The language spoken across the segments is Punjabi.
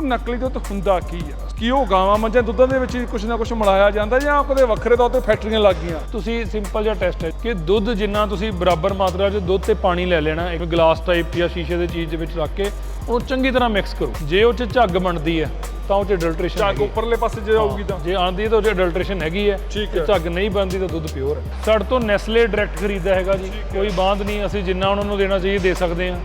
ਉਹ ਨਕਲੀ ਦੁੱਧ ਹੁੰਦਾ ਕੀ ਆ? ਕੀ ਉਹ ਗਾਵਾਂ ਮੱਝਾਂ ਦੁੱਧਾਂ ਦੇ ਵਿੱਚ ਕੁਝ ਨਾ ਕੁਝ ਮਿਲਾਇਆ ਜਾਂਦਾ ਜਾਂ ਕਦੇ ਵੱਖਰੇ ਤੌਰ ਤੇ ਫੈਕਟਰੀਆਂ ਲੱਗ ਗਈਆਂ ਤੁਸੀਂ ਸਿੰਪਲ ਜਿਹਾ ਟੈਸਟ ਹੈ ਕਿ ਦੁੱਧ ਜਿੰਨਾ ਤੁਸੀਂ ਬਰਾਬਰ ਮਾਤਰਾ 'ਚ ਦੁੱਧ ਤੇ ਪਾਣੀ ਲੈ ਲੈਣਾ ਇੱਕ ਗਲਾਸ ਟਾਈਪ ਜਾਂ ਸ਼ੀਸ਼ੇ ਦੇ ਚੀਜ਼ ਦੇ ਵਿੱਚ ਰੱਖ ਕੇ ਉਹਨੂੰ ਚੰਗੀ ਤਰ੍ਹਾਂ ਮਿਕਸ ਕਰੋ। ਜੇ ਉਹ 'ਚ ਝੱਗ ਬਣਦੀ ਹੈ ਤਾਂ ਉਹ 'ਚ ਅਡਲਟ੍ਰੇਸ਼ਨ ਝੱਗ ਉੱਪਰਲੇ ਪਾਸੇ ਜੇ ਆਊਗੀ ਤਾਂ? ਜੇ ਆਂਦੀ ਤਾਂ ਉਹ 'ਚ ਅਡਲਟ੍ਰੇਸ਼ਨ ਹੈਗੀ ਹੈ। ਜੇ ਹੈ। ਝੱਗ ਨਹੀਂ ਬਣਦੀ ਤਾਂ ਦੁੱਧ ਪਿਓਰ ਹੈ। ਸਾਡੇ ਤੋਂ ਨੈਸਲੇ ਡਾਇਰੈਕਟ ਖਰੀਦਦਾ ਹੈਗਾ ਜੀ। ਕੋਈ ਬਾਂਧ ਨਹੀਂ ਅਸੀਂ ਜਿੰਨਾ ਉਹਨਾਂ ਨੂੰ ਦੇਣਾ ਚਾਹੀਏ ਦੇ ਸਕਦੇ ਹਾਂ।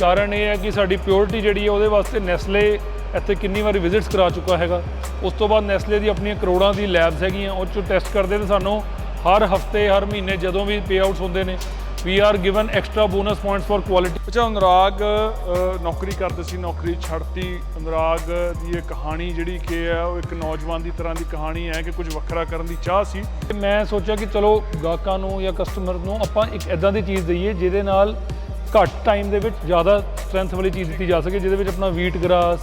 ਕਾਰਨ ਇਹ ਹੈ ਕਿ ਸਾਡੀ ਪਿਓਰਿਟੀ ਜਿਹੜੀ ਹੈ ਉਹਦੇ ਵਾਸਤੇ ਨੈਸਲੇ ਇੱਥੇ ਕਿੰਨੀ ਵਾਰੀ ਵਿਜ਼ਿਟਸ ਕਰਾ ਚੁੱਕਾ ਹੈਗਾ। ਉਸ ਤੋਂ ਬਾਅਦ ਨੈਸਲੇ ਦੀ ਆਪਣੀਆਂ ਕਰੋੜਾਂ ਦੀ ਲੈਬਸ ਹੈਗੀਆਂ, ਉਹ 'ਚੋਂ ਟੈਸਟ ਕਰਦੇ ਤੇ ਸਾਨੂੰ। ਹਰ ਹਫ਼ਤੇ, ਹਰ ਮਹੀਨੇ ਜਦੋਂ ਵੀ ਪੇ ਆਊਟਸ ਹੁੰਦੇ ਨੇ we are given extra bonus points for quality ਅੱਛਾ, ਅਨੁਰਾਗ ਨੌਕਰੀ ਕਰਦੇ ਸੀ, ਨੌਕਰੀ ਛੱਡਤੀ। ਅਨੁਰਾਗ ਦੀ ਇਹ ਕਹਾਣੀ ਜਿਹੜੀ ਕਿ ਹੈ, ਉਹ ਇੱਕ ਨੌਜਵਾਨ ਦੀ ਤਰ੍ਹਾਂ ਦੀ ਕਹਾਣੀ ਹੈ ਕਿ ਕੁਝ ਵੱਖਰਾ ਕਰਨ ਦੀ ਚਾਹ ਸੀ। ਤੇ ਮੈਂ ਸੋਚਿਆ ਕਿ ਚਲੋ, ਗਾਹਕਾਂ ਨੂੰ ਜਾਂ ਕਸਟਮਰ ਨੂੰ ਆਪਾਂ ਇੱਕ ਐਦਾਂ ਦੀ ਚੀਜ਼ ਦਈਏ, ਜਿਹਦੇ ਨਾਲ ਘੱਟ ਟਾਈਮ ਦੇ ਵਿੱਚ ਜ਼ਿਆਦਾ ਸਟਰੈਂਥ ਵਾਲੀ ਚੀਜ਼ ਦਿੱਤੀ ਜਾ ਸਕੇ, ਜਿਹਦੇ ਵਿੱਚ ਆਪਣਾ ਵੀਟ ਗ੍ਰਾਸ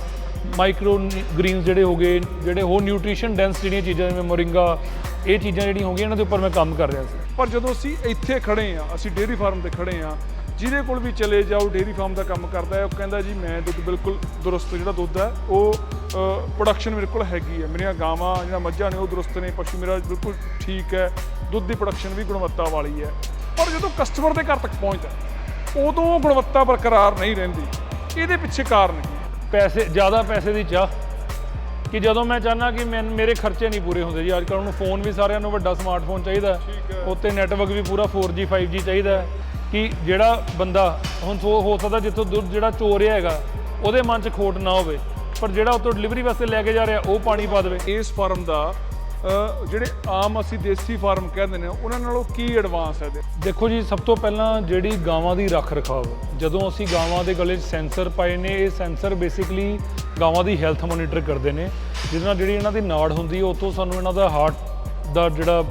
ਮਾਈਕਰੋ ਗ੍ਰੀਨਸ ਜਿਹੜੇ ਹੋ ਗਏ, ਜਿਹੜੇ ਹੋਰ ਨਿਊਟ੍ਰੀਸ਼ਨ ਡੈਂਸ ਜਿਹੜੀਆਂ ਚੀਜ਼ਾਂ ਜਿਵੇਂ ਮੋਰਿੰਗਾ ਇਹ ਚੀਜ਼ਾਂ ਜਿਹੜੀਆਂ ਹੋ ਗਈਆਂ, ਇਹਨਾਂ ਦੇ ਉੱਪਰ ਮੈਂ ਕੰਮ ਕਰ ਰਿਹਾ ਸੀ। ਪਰ ਜਦੋਂ ਅਸੀਂ ਇੱਥੇ ਖੜੇ ਆ ਅਸੀਂ ਡੇਅਰੀ ਫਾਰਮ ਤੇ ਖੜੇ ਆ ਜਿਹਦੇ ਕੋਲ ਵੀ ਚਲੇ ਜਾਓ ਡੇਅਰੀ ਫਾਰਮ ਦਾ ਕੰਮ ਕਰਦਾ ਹੈ, ਉਹ ਕਹਿੰਦਾ ਜੀ, ਮੈਂ ਦੁੱਧ ਬਿਲਕੁਲ ਦਰੁਸਤ ਜਿਹੜਾ ਦੁੱਧ ਹੈ, ਉਹ ਪ੍ਰੋਡਕਸ਼ਨ ਮੇਰੇ ਕੋਲ ਹੈਗੀ ਹੈ। ਮੇਰੀਆਂ ਗਾਵਾਂ ਜਿਹੜਾ ਮੱਝਾਂ ਨੇ, ਉਹ ਦਰੁਸਤ ਨੇ, ਪਸ਼ੂ ਮੇਰਾ ਬਿਲਕੁਲ ਠੀਕ ਹੈ, ਦੁੱਧ ਦੀ ਪ੍ਰੋਡਕਸ਼ਨ ਵੀ ਗੁਣਵੱਤਾ ਵਾਲੀ ਹੈ। ਪਰ ਜਦੋਂ ਕਸਟਮਰ ਦੇ ਘਰ ਤੱਕ ਪਹੁੰਚਦਾ, ਉਦੋਂ ਗੁਣਵੱਤਾ ਬਰਕਰਾਰ ਨਹੀਂ ਰਹਿੰਦੀ। ਇਹਦੇ ਪਿੱਛੇ ਕਾਰਨ ਕੀ? ਪੈਸੇ ਜ਼ਿਆਦਾ ਪੈਸੇ ਦੀ ਚਾਹ ਕਿ ਜਦੋਂ ਮੈਂ ਚਾਹਨਾ ਕਿ ਮੇਰੇ ਖਰਚੇ ਨਹੀਂ ਪੂਰੇ ਹੁੰਦੇ ਜੀ। ਅੱਜ ਕੱਲ੍ਹ ਨੂੰ ਫੋਨ ਵੀ ਸਾਰਿਆਂ ਨੂੰ ਵੱਡਾ ਸਮਾਰਟਫੋਨ ਚਾਹੀਦਾ। ਉੱਤੇ ਨੈਟਵਰਕ ਵੀ ਪੂਰਾ 4G 5G ਚਾਹੀਦਾ ਕਿ ਜਿਹੜਾ ਬੰਦਾ ਹੁਣ ਸੋ ਹੋ ਸਕਦਾ ਜਿੱਥੋਂ ਦੁੱਧ ਜਿਹੜਾ ਚੋ ਰਿਹਾ ਹੈਗਾ ਉਹਦੇ ਮਨ 'ਚ ਖੋਟ ਨਾ ਹੋਵੇ। ਪਰ ਜਿਹੜਾ ਉੱਥੋਂ ਡਿਲੀਵਰੀ ਵਾਸਤੇ ਲੈ ਕੇ ਜਾ ਰਿਹਾ ਉਹ ਪਾਣੀ ਪਾ ਦੇਵੇ। ਇਸ ਫਾਰਮ ਦਾ ਜਿਹੜੇ ਆਮ ਅਸੀਂ ਦੇਸੀ ਫਾਰਮ ਕਹਿੰਦੇ ਨੇ ਉਹਨਾਂ ਨਾਲੋਂ ਕੀ ਐਡਵਾਂਸ ਹੈ ਦੇਖੋ ਜੀ ਸਭ ਤੋਂ ਪਹਿਲਾਂ ਜਿਹੜੀ ਗਾਵਾਂ ਦੀ ਰੱਖ ਰਖਾਵ ਜਦੋਂ ਅਸੀਂ ਗਾਵਾਂ ਦੇ ਗਲੇ 'ਚ ਸੈਂਸਰ ਪਾਏ ਨੇ ਇਹ ਸੈਂਸਰ ਬੇਸਿਕਲੀ ਗਾਵਾਂ ਦੀ ਹੈਲਥ ਮੋਨੀਟਰ ਕਰਦੇ ਨੇ ਜਿਹਦੇ ਨਾਲ ਜਿਹੜੀ ਇਹਨਾਂ ਦੀ ਨਾੜ ਹੁੰਦੀ ਹੈ ਉਹ ਤੋਂ ਸਾਨੂੰ ਇਹਨਾਂ ਦਾ ਹਾਰਟ ਦਾ ਜਿਹੜਾ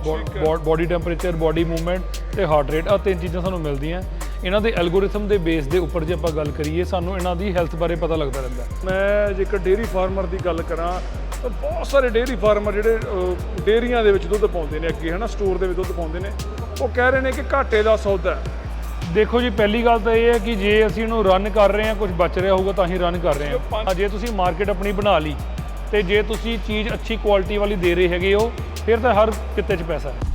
ਬਾਡੀ ਟੈਂਪਰੇਚਰ ਬਾਡੀ ਮੂਵਮੈਂਟ ਤੇ ਹਾਰਟ ਰੇਟ ਆ ਤਿੰਨ ਚੀਜ਼ਾਂ ਸਾਨੂੰ ਮਿਲਦੀਆਂ। ਇਹਨਾਂ ਦੇ ਐਲਗੋਰਿਥਮ ਦੇ ਬੇਸ ਦੇ ਉੱਪਰ ਜੇ ਆਪਾਂ ਗੱਲ ਕਰੀਏ ਸਾਨੂੰ ਇਹਨਾਂ ਦੀ ਹੈਲਥ ਬਾਰੇ ਪਤਾ ਲੱਗਦਾ ਰਹਿੰਦਾ ਮੈਂ ਜੇਕਰ ਡੇਅਰੀ ਫਾਰਮਰ ਦੀ ਗੱਲ ਕਰਾਂ ਤਾਂ ਬਹੁਤ ਸਾਰੇ ਡੇਅਰੀ ਫਾਰਮਰ ਜਿਹੜੇ ਅ, ਡੇਅਰੀਆਂ ਦੇ ਵਿੱਚ ਦੁੱਧ ਪਾਉਂਦੇ ਨੇ ਅੱਗੇ ਹਨਾ ਸਟੋਰ ਦੇ ਵਿੱਚ ਦੁੱਧ ਪਾਉਂਦੇ ਨੇ। ਉਹ ਕਹਿ ਰਹੇ ਨੇ ਕਿ ਘਾਟੇ ਦਾ ਸੌਦਾ ਦੇਖੋ ਜੀ ਪਹਿਲੀ ਗੱਲ ਤਾਂ ਇਹ ਹੈ ਕਿ ਜੇ ਅਸੀਂ ਇਹਨੂੰ ਰਨ ਕਰ ਰਹੇ ਹਾਂ ਕੁਝ ਬਚ ਰਿਹਾ ਹੋਊਗਾ ਤਾਂ ਹੀ ਰਨ ਕਰ ਰਹੇ ਹਾਂ। ਜੇ ਤੁਸੀਂ ਮਾਰਕੀਟ ਆਪਣੀ ਬਣਾ ਲਈ ਤੇ ਜੇ ਤੁਸੀਂ ਚੀਜ਼ ਅੱਛੀ ਕੁਆਲਿਟੀ ਵਾਲੀ ਦੇ ਰਹੇ ਹੈਗੇ ਹੋ ਫਿਰ ਤਾਂ ਹਰ ਕਿਤੇ 'ਚ ਪੈਸਾ ਹੈ।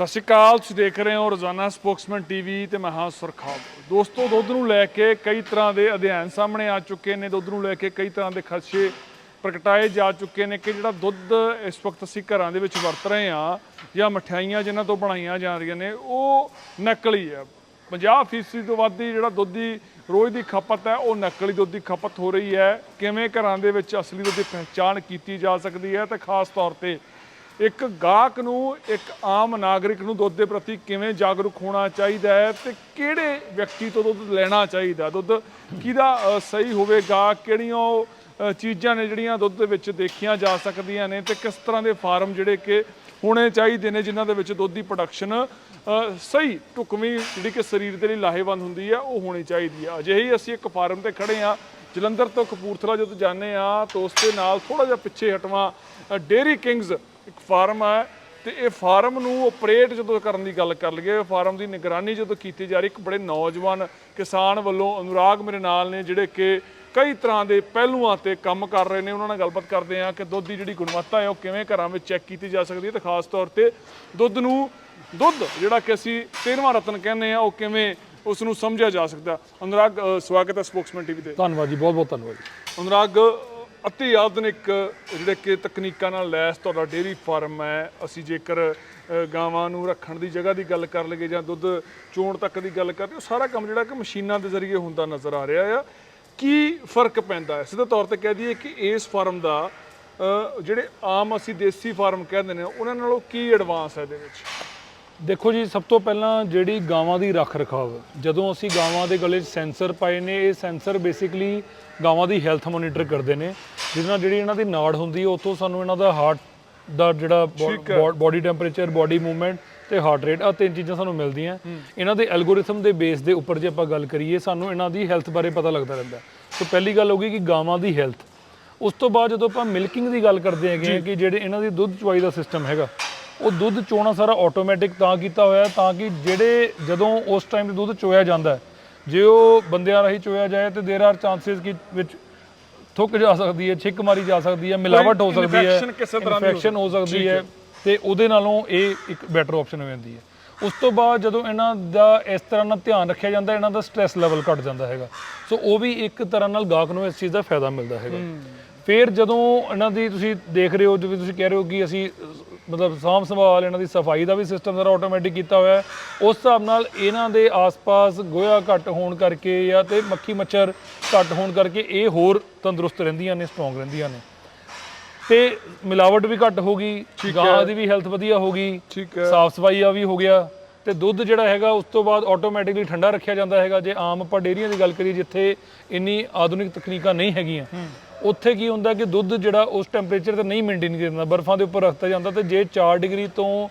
ਸਤਿ ਸ਼੍ਰੀ ਅਕਾਲ, ਤੁਸੀਂ ਦੇਖ ਰਹੇ ਹੋ ਰੋਜ਼ਾਨਾ ਸਪੋਕਸਮੈਨ ਟੀਵੀ ਤੇ ਮੈਂ ਹਾਂ ਸੁਰਖਾਬ ਦੋਸਤੋ, ਦੁੱਧ ਨੂੰ ਲੈ ਕੇ ਕਈ ਤਰ੍ਹਾਂ ਦੇ ਅਧਿਐਨ ਸਾਹਮਣੇ ਆ ਚੁੱਕੇ ਨੇ। ਦੁੱਧ ਨੂੰ ਲੈ ਕੇ ਕਈ ਤਰ੍ਹਾਂ ਦੇ ਖਦਸ਼ੇ ਪ੍ਰਗਟਾਏ ਜਾ ਚੁੱਕੇ ਨੇ ਕਿ ਜਿਹੜਾ ਦੁੱਧ ਇਸ ਵਕਤ ਅਸੀਂ ਘਰਾਂ ਦੇ ਵਿੱਚ ਵਰਤ ਰਹੇ ਆ ਜਾਂ ਮਠਿਆਈਆਂ ਜਿਨ੍ਹਾਂ ਤੋਂ ਬਣਾਈਆਂ ਜਾ ਰਹੀਆਂ ਨੇ, ਉਹ ਨਕਲੀ ਹੈ। 50% ਤੋਂ ਵੱਧ ਦੀ ਜਿਹੜਾ ਦੁੱਧ ਦੀ ਰੋਜ਼ ਦੀ ਖਪਤ ਹੈ, ਉਹ ਨਕਲੀ ਦੁੱਧ ਦੀ ਖਪਤ ਹੋ ਰਹੀ ਹੈ। ਕਿਵੇਂ ਘਰਾਂ ਦੇ ਵਿੱਚ ਅਸਲੀ ਦੁੱਧ ਦੀ ਪਹਿਚਾਣ ਕੀਤੀ ਜਾ ਸਕਦੀ ਹੈ ਤੇ ਖਾਸ ਤੌਰ ਤੇ ਇੱਕ ਗਾਹਕ ਨੂੰ ਇੱਕ ਆਮ ਨਾਗਰਿਕ ਨੂੰ ਦੁੱਧ ਦੇ ਪ੍ਰਤੀ ਕਿਵੇਂ ਜਾਗਰੂਕ ਹੋਣਾ ਚਾਹੀਦਾ ਹੈ ਤੇ ਕਿਹੜੇ ਵਿਅਕਤੀ ਤੋਂ ਦੁੱਧ ਲੈਣਾ ਚਾਹੀਦਾ? ਦੁੱਧ ਕਿਹਦਾ ਸਹੀ ਹੋਵੇਗਾ? ਕਿਹੜੀਆਂ ਉਹ, ਚੀਜ਼ਾਂ ਨੇ ਜਿਹੜੀਆਂ ਦੁੱਧ ਦੇ ਵਿੱਚ ਦੇਖੀਆਂ ਜਾ ਸਕਦੀਆਂ ਨੇ ਤੇ ਕਿਸ ਤਰ੍ਹਾਂ ਦੇ ਫਾਰਮ ਜਿਹੜੇ ਕਿ ਹੋਣੇ ਚਾਹੀਦੇ ਨੇ ਜਿਨ੍ਹਾਂ ਦੇ ਵਿੱਚ ਦੁੱਧ ਦੀ ਪ੍ਰੋਡਕਸ਼ਨ ਸਹੀ ਢੁਕਵੀਂ ਜਿਹੜੀ ਕਿ ਸਰੀਰ ਦੇ ਲਈ ਲਾਹੇਵੰਦ ਹੁੰਦੀ ਹੈ ਉਹ ਹੋਣੀ ਚਾਹੀਦੀ ਹੈ। ਅਜਿਹੀ ਅਸੀਂ ਇੱਕ ਫਾਰਮ ਤੇ ਖੜੇ ਆ ਜਲੰਧਰ ਤੋਂ ਕਪੂਰਥਲਾ ਜਦੋਂ ਜਾਂਦੇ ਆ ਤਾਂ ਉਸ ਦੇ ਨਾਲ ਥੋੜਾ ਜਿਹਾ ਪਿੱਛੇ ਹਟਵਾ ਡੇਰੀ ਕਿੰਗਸ ਇੱਕ ਫਾਰਮ ਹੈ ਤੇ ਇਹ ਫਾਰਮ ਨੂੰ ਆਪਰੇਟ ਜਦੋਂ ਕਰਨ ਦੀ ਗੱਲ ਕਰ ਲਈਏ ਫਾਰਮ ਦੀ ਨਿਗਰਾਨੀ ਜਦੋਂ ਕੀਤੀ ਜਾ ਰਹੀ ਇੱਕ ਬੜੇ ਨੌਜਵਾਨ ਕਿਸਾਨ ਵੱਲੋਂ ਅਨੁਰਾਗ ਮੇਰੇ ਨਾਲ ਨੇ ਜਿਹੜੇ ਕਿ ਕਈ ਤਰ੍ਹਾਂ ਦੇ ਪਹਿਲੂਆਂ ਤੇ ਕੰਮ ਕਰ ਰਹੇ ਨੇ। ਉਹਨਾਂ ਨਾਲ ਗੱਲਬਾਤ ਕਰਦੇ ਆ ਕਿ ਦੁੱਧ ਦੀ ਜਿਹੜੀ ਗੁਣਵੱਤਾ ਹੈ ਉਹ ਕਿਵੇਂ ਘਰਾਂ ਵਿੱਚ ਚੈੱਕ ਕੀਤੀ ਜਾ ਸਕਦੀ ਹੈ ਤੇ ਖਾਸ ਤੌਰ ਤੇ ਦੁੱਧ ਨੂੰ ਦੁੱਧ ਜਿਹੜਾ ਕਿ ਅਸੀਂ ਤੇਰਵਾਂ ਰਤਨ ਕਹਿੰਦੇ ਆ ਉਹ ਕਿਵੇਂ ਉਸ ਨੂੰ ਸਮਝਿਆ ਜਾ ਸਕਦਾ। ਅਨੁਰਾਗ ਸਵਾਗਤ ਹੈ ਸਪੋਕਸਮੈਨ ਟੀਵੀ ਤੇ। ਧੰਨਵਾਦ ਜੀ ਬਹੁਤ ਬਹੁਤ ਧੰਨਵਾਦ ਅਨੁਰਾਗ ਅਤੀ ਆਧੁਨਿਕ ਜਿਹੜੇ ਕਿ ਤਕਨੀਕਾਂ ਨਾਲ ਲੈਸ ਤੁਹਾਡਾ ਡੇਅਰੀ ਫਾਰਮ ਹੈ, ਅਸੀਂ ਜੇਕਰ ਗਾਵਾਂ ਨੂੰ ਰੱਖਣ ਦੀ ਜਗ੍ਹਾ ਦੀ ਗੱਲ ਕਰ ਲਈਏ ਜਾਂ ਦੁੱਧ ਚੋਣ ਤੱਕ ਦੀ ਗੱਲ ਕਰਦੇ ਉਹ ਸਾਰਾ ਕੰਮ ਜਿਹੜਾ ਕਿ ਮਸ਼ੀਨਾਂ ਦੇ ਜ਼ਰੀਏ ਹੁੰਦਾ ਨਜ਼ਰ ਆ ਰਿਹਾ ਆ। ਕੀ ਫ਼ਰਕ ਪੈਂਦਾ ਹੈ? ਸਿੱਧੇ ਤੌਰ ਤੇ ਕਹਿ ਦਈਏ ਕਿ ਇਸ ਫਾਰਮ ਦਾ ਜਿਹੜੇ ਆਮ ਅਸੀਂ ਦੇਸੀ ਫਾਰਮ ਕਹਿੰਦੇ ਨੇ, ਉਹਨਾਂ ਨਾਲੋਂ ਕੀ ਐਡਵਾਂਸ ਹੈ ਇਹਦੇ ਵਿੱਚ? ਦੇਖੋ ਜੀ, ਸਭ ਤੋਂ ਪਹਿਲਾਂ ਜਿਹੜੀ ਗਾਵਾਂ ਦੀ ਰੱਖ ਰਖਾਵ, ਜਦੋਂ ਅਸੀਂ ਗਾਵਾਂ ਦੇ ਗਲੇ 'ਚ ਸੈਂਸਰ ਪਾਏ ਨੇ, ਇਹ ਸੈਂਸਰ ਬੇਸਿਕਲੀ ਗਾਵਾਂ ਦੀ ਹੈਲਥ ਮੋਨੀਟਰ ਕਰਦੇ ਨੇ ਜਿਹਦੇ ਨਾਲ ਜਿਹੜੀ ਇਹਨਾਂ ਦੀ ਨਾੜ ਹੁੰਦੀ ਹੈ ਉੱਥੋਂ ਸਾਨੂੰ ਇਹਨਾਂ ਦਾ ਹਾਰਟ ਦਾ ਜਿਹੜਾ ਬਾਡੀ ਟੈਂਪਰੇਚਰ ਬਾਡੀ ਮੂਵਮੈਂਟ ਤੇ ਹਾਰਟ ਰੇਟ ਆ ਤਿੰਨ ਚੀਜ਼ਾਂ ਸਾਨੂੰ ਮਿਲਦੀਆਂ। ਇਹਨਾਂ ਦੇ ਐਲਗੋਰਿਥਮ ਦੇ ਬੇਸ ਦੇ ਉੱਪਰ ਜੇ ਆਪਾਂ ਗੱਲ ਕਰੀਏ ਸਾਨੂੰ ਇਹਨਾਂ ਦੀ ਹੈਲਥ ਬਾਰੇ ਪਤਾ ਲੱਗਦਾ ਰਹਿੰਦਾ। ਸੋ ਪਹਿਲੀ ਗੱਲ ਹੋ ਗਈ ਕਿ ਗਾਵਾਂ ਦੀ ਹੈਲਥ ਉਸ ਤੋਂ ਬਾਅਦ ਜਦੋਂ ਆਪਾਂ ਮਿਲਕਿੰਗ ਦੀ ਗੱਲ ਕਰਦੇ ਹੈਗੇ ਕਿ ਜਿਹੜੇ ਇਹਨਾਂ ਦੀ ਦੁੱਧ ਚੁਆਈ ਦਾ ਸਿਸਟਮ ਹੈਗਾ ਉਹ ਦੁੱਧ ਚੋਣਾ ਸਾਰਾ ਆਟੋਮੈਟਿਕ ਤਾਂ ਕੀਤਾ ਹੋਇਆ ਤਾਂ ਕਿ ਜਿਹੜੇ ਜਦੋਂ ਉਸ ਟਾਈਮ ਤੇ ਦੁੱਧ ਚੋਇਆ ਜਾਂਦਾ ਹੈ, ਜੇ ਉਹ ਬੰਦਿਆਂ ਰਾਹੀਂ ਚੋਇਆ ਜਾਏ ਤੇ देयर आर ਚਾਂਸਸ ਕਿ ਵਿੱਚ ਥੁੱਕ ਜਾ ਸਕਦੀ ਹੈ ਛਿੱਕ ਮਾਰੀ ਜਾ ਸਕਦੀ ਹੈ ਮਿਲਾਵਟ ਹੋ ਸਕਦੀ ਹੈ infection ਕਿਸੇ ਤਰ੍ਹਾਂ ਦੀ ਹੋ ਇਨਫੈਕਸ਼ਨ ਹੋ ਸਕਦੀ ਹੈ ਤੇ ਉਹਦੇ ਨਾਲੋਂ ਇਹ ਇੱਕ ਬੈਟਰ ਆਪਸ਼ਨ ਹੋ ਜਾਂਦੀ ਹੈ ਉਸ ਤੋਂ ਬਾਅਦ ਜਦੋਂ ਇਹਨਾਂ ਦਾ ਇਸ ਤਰ੍ਹਾਂ ਨਾਲ ਧਿਆਨ ਰੱਖਿਆ ਜਾਂਦਾ ਇਹਨਾਂ ਦਾ ਸਟ੍ਰੈਸ ਲੈਵਲ ਘਟ ਜਾਂਦਾ ਹੈਗਾ ਸੋ ਉਹ ਵੀ ਇੱਕ ਤਰ੍ਹਾਂ ਨਾਲ ਗਾਹਕ ਨੂੰ ਇਸ ਚੀਜ਼ ਦਾ ਫਾਇਦਾ ਮਿਲਦਾ ਹੈਗਾ ਫਿਰ ਜਦੋਂ ਇਹਨਾਂ ਦੀ ਤੁਸੀਂ ਦੇਖ ਰਹੇ ਹੋ ਜਿਵੇਂ ਤੁਸੀਂ ਕਹਿ ਰਹੇ ਹੋ ਕਿ ਅਸੀਂ ਅਹ, ਮਤਲਬ ਸਾਂਭ ਸੰਭਾਲ ਇਹਨਾਂ ਦੀ ਸਫ਼ਾਈ ਦਾ ਵੀ ਸਿਸਟਮ ਸਾਰਾ ਆਟੋਮੈਟਿਕ ਕੀਤਾ ਹੋਇਆ ਹੈ। ਉਸ ਹਿਸਾਬ ਨਾਲ ਇਹਨਾਂ ਦੇ ਆਸ-ਪਾਸ ਗੋਇਆ ਘੱਟ ਹੋਣ ਕਰਕੇ ਜਾਂ ਤੇ ਮੱਖੀ ਮੱਛਰ ਘੱਟ ਹੋਣ ਕਰਕੇ ਇਹ ਹੋਰ ਤੰਦਰੁਸਤ ਰਹਿੰਦੀਆਂ ਨੇ ਸਟਰੋਂਗ ਰਹਿੰਦੀਆਂ ਨੇ। ਤੇ ਮਿਲਾਵਟ ਵੀ ਘੱਟ ਹੋ ਗਈ ਗਾਂ ਦੀ ਵੀ ਹੈਲਥ ਵਧੀਆ ਹੋ ਗਈ ਠੀਕ ਹੈ। ਸਾਫ਼ ਸਫ਼ਾਈ ਆ ਵੀ ਹੋ ਗਿਆ ਤੇ ਦੁੱਧ ਜਿਹੜਾ ਹੈਗਾ ਉਸ ਤੋਂ ਬਾਅਦ ਆਟੋਮੈਟਿਕਲੀ ਠੰਡਾ ਰੱਖਿਆ ਜਾਂਦਾ ਹੈਗਾ। ਜੇ ਆਮ ਆਪਾਂ ਡੇਅਰੀਆਂ ਦੀ ਗੱਲ ਕਰੀਏ ਜਿੱਥੇ ਇੰਨੀ ਆਧੁਨਿਕ ਤਕਨੀਕਾਂ ਨਹੀਂ ਹੈਗੀਆਂ ਉੱਥੇ ਕੀ ਹੁੰਦਾ ਕਿ ਦੁੱਧ ਜਿਹੜਾ ਉਸ ਟੈਂਪਰੇਚਰ ਤੇ ਨਹੀਂ ਮੇਨਟੇਨ ਕੀਤਾ ਬਰਫਾਂ ਦੇ ਉੱਪਰ ਰੱਖਿਆ ਜਾਂਦਾ ਤੇ ਜੇ 4 ਡਿਗਰੀ ਤੋਂ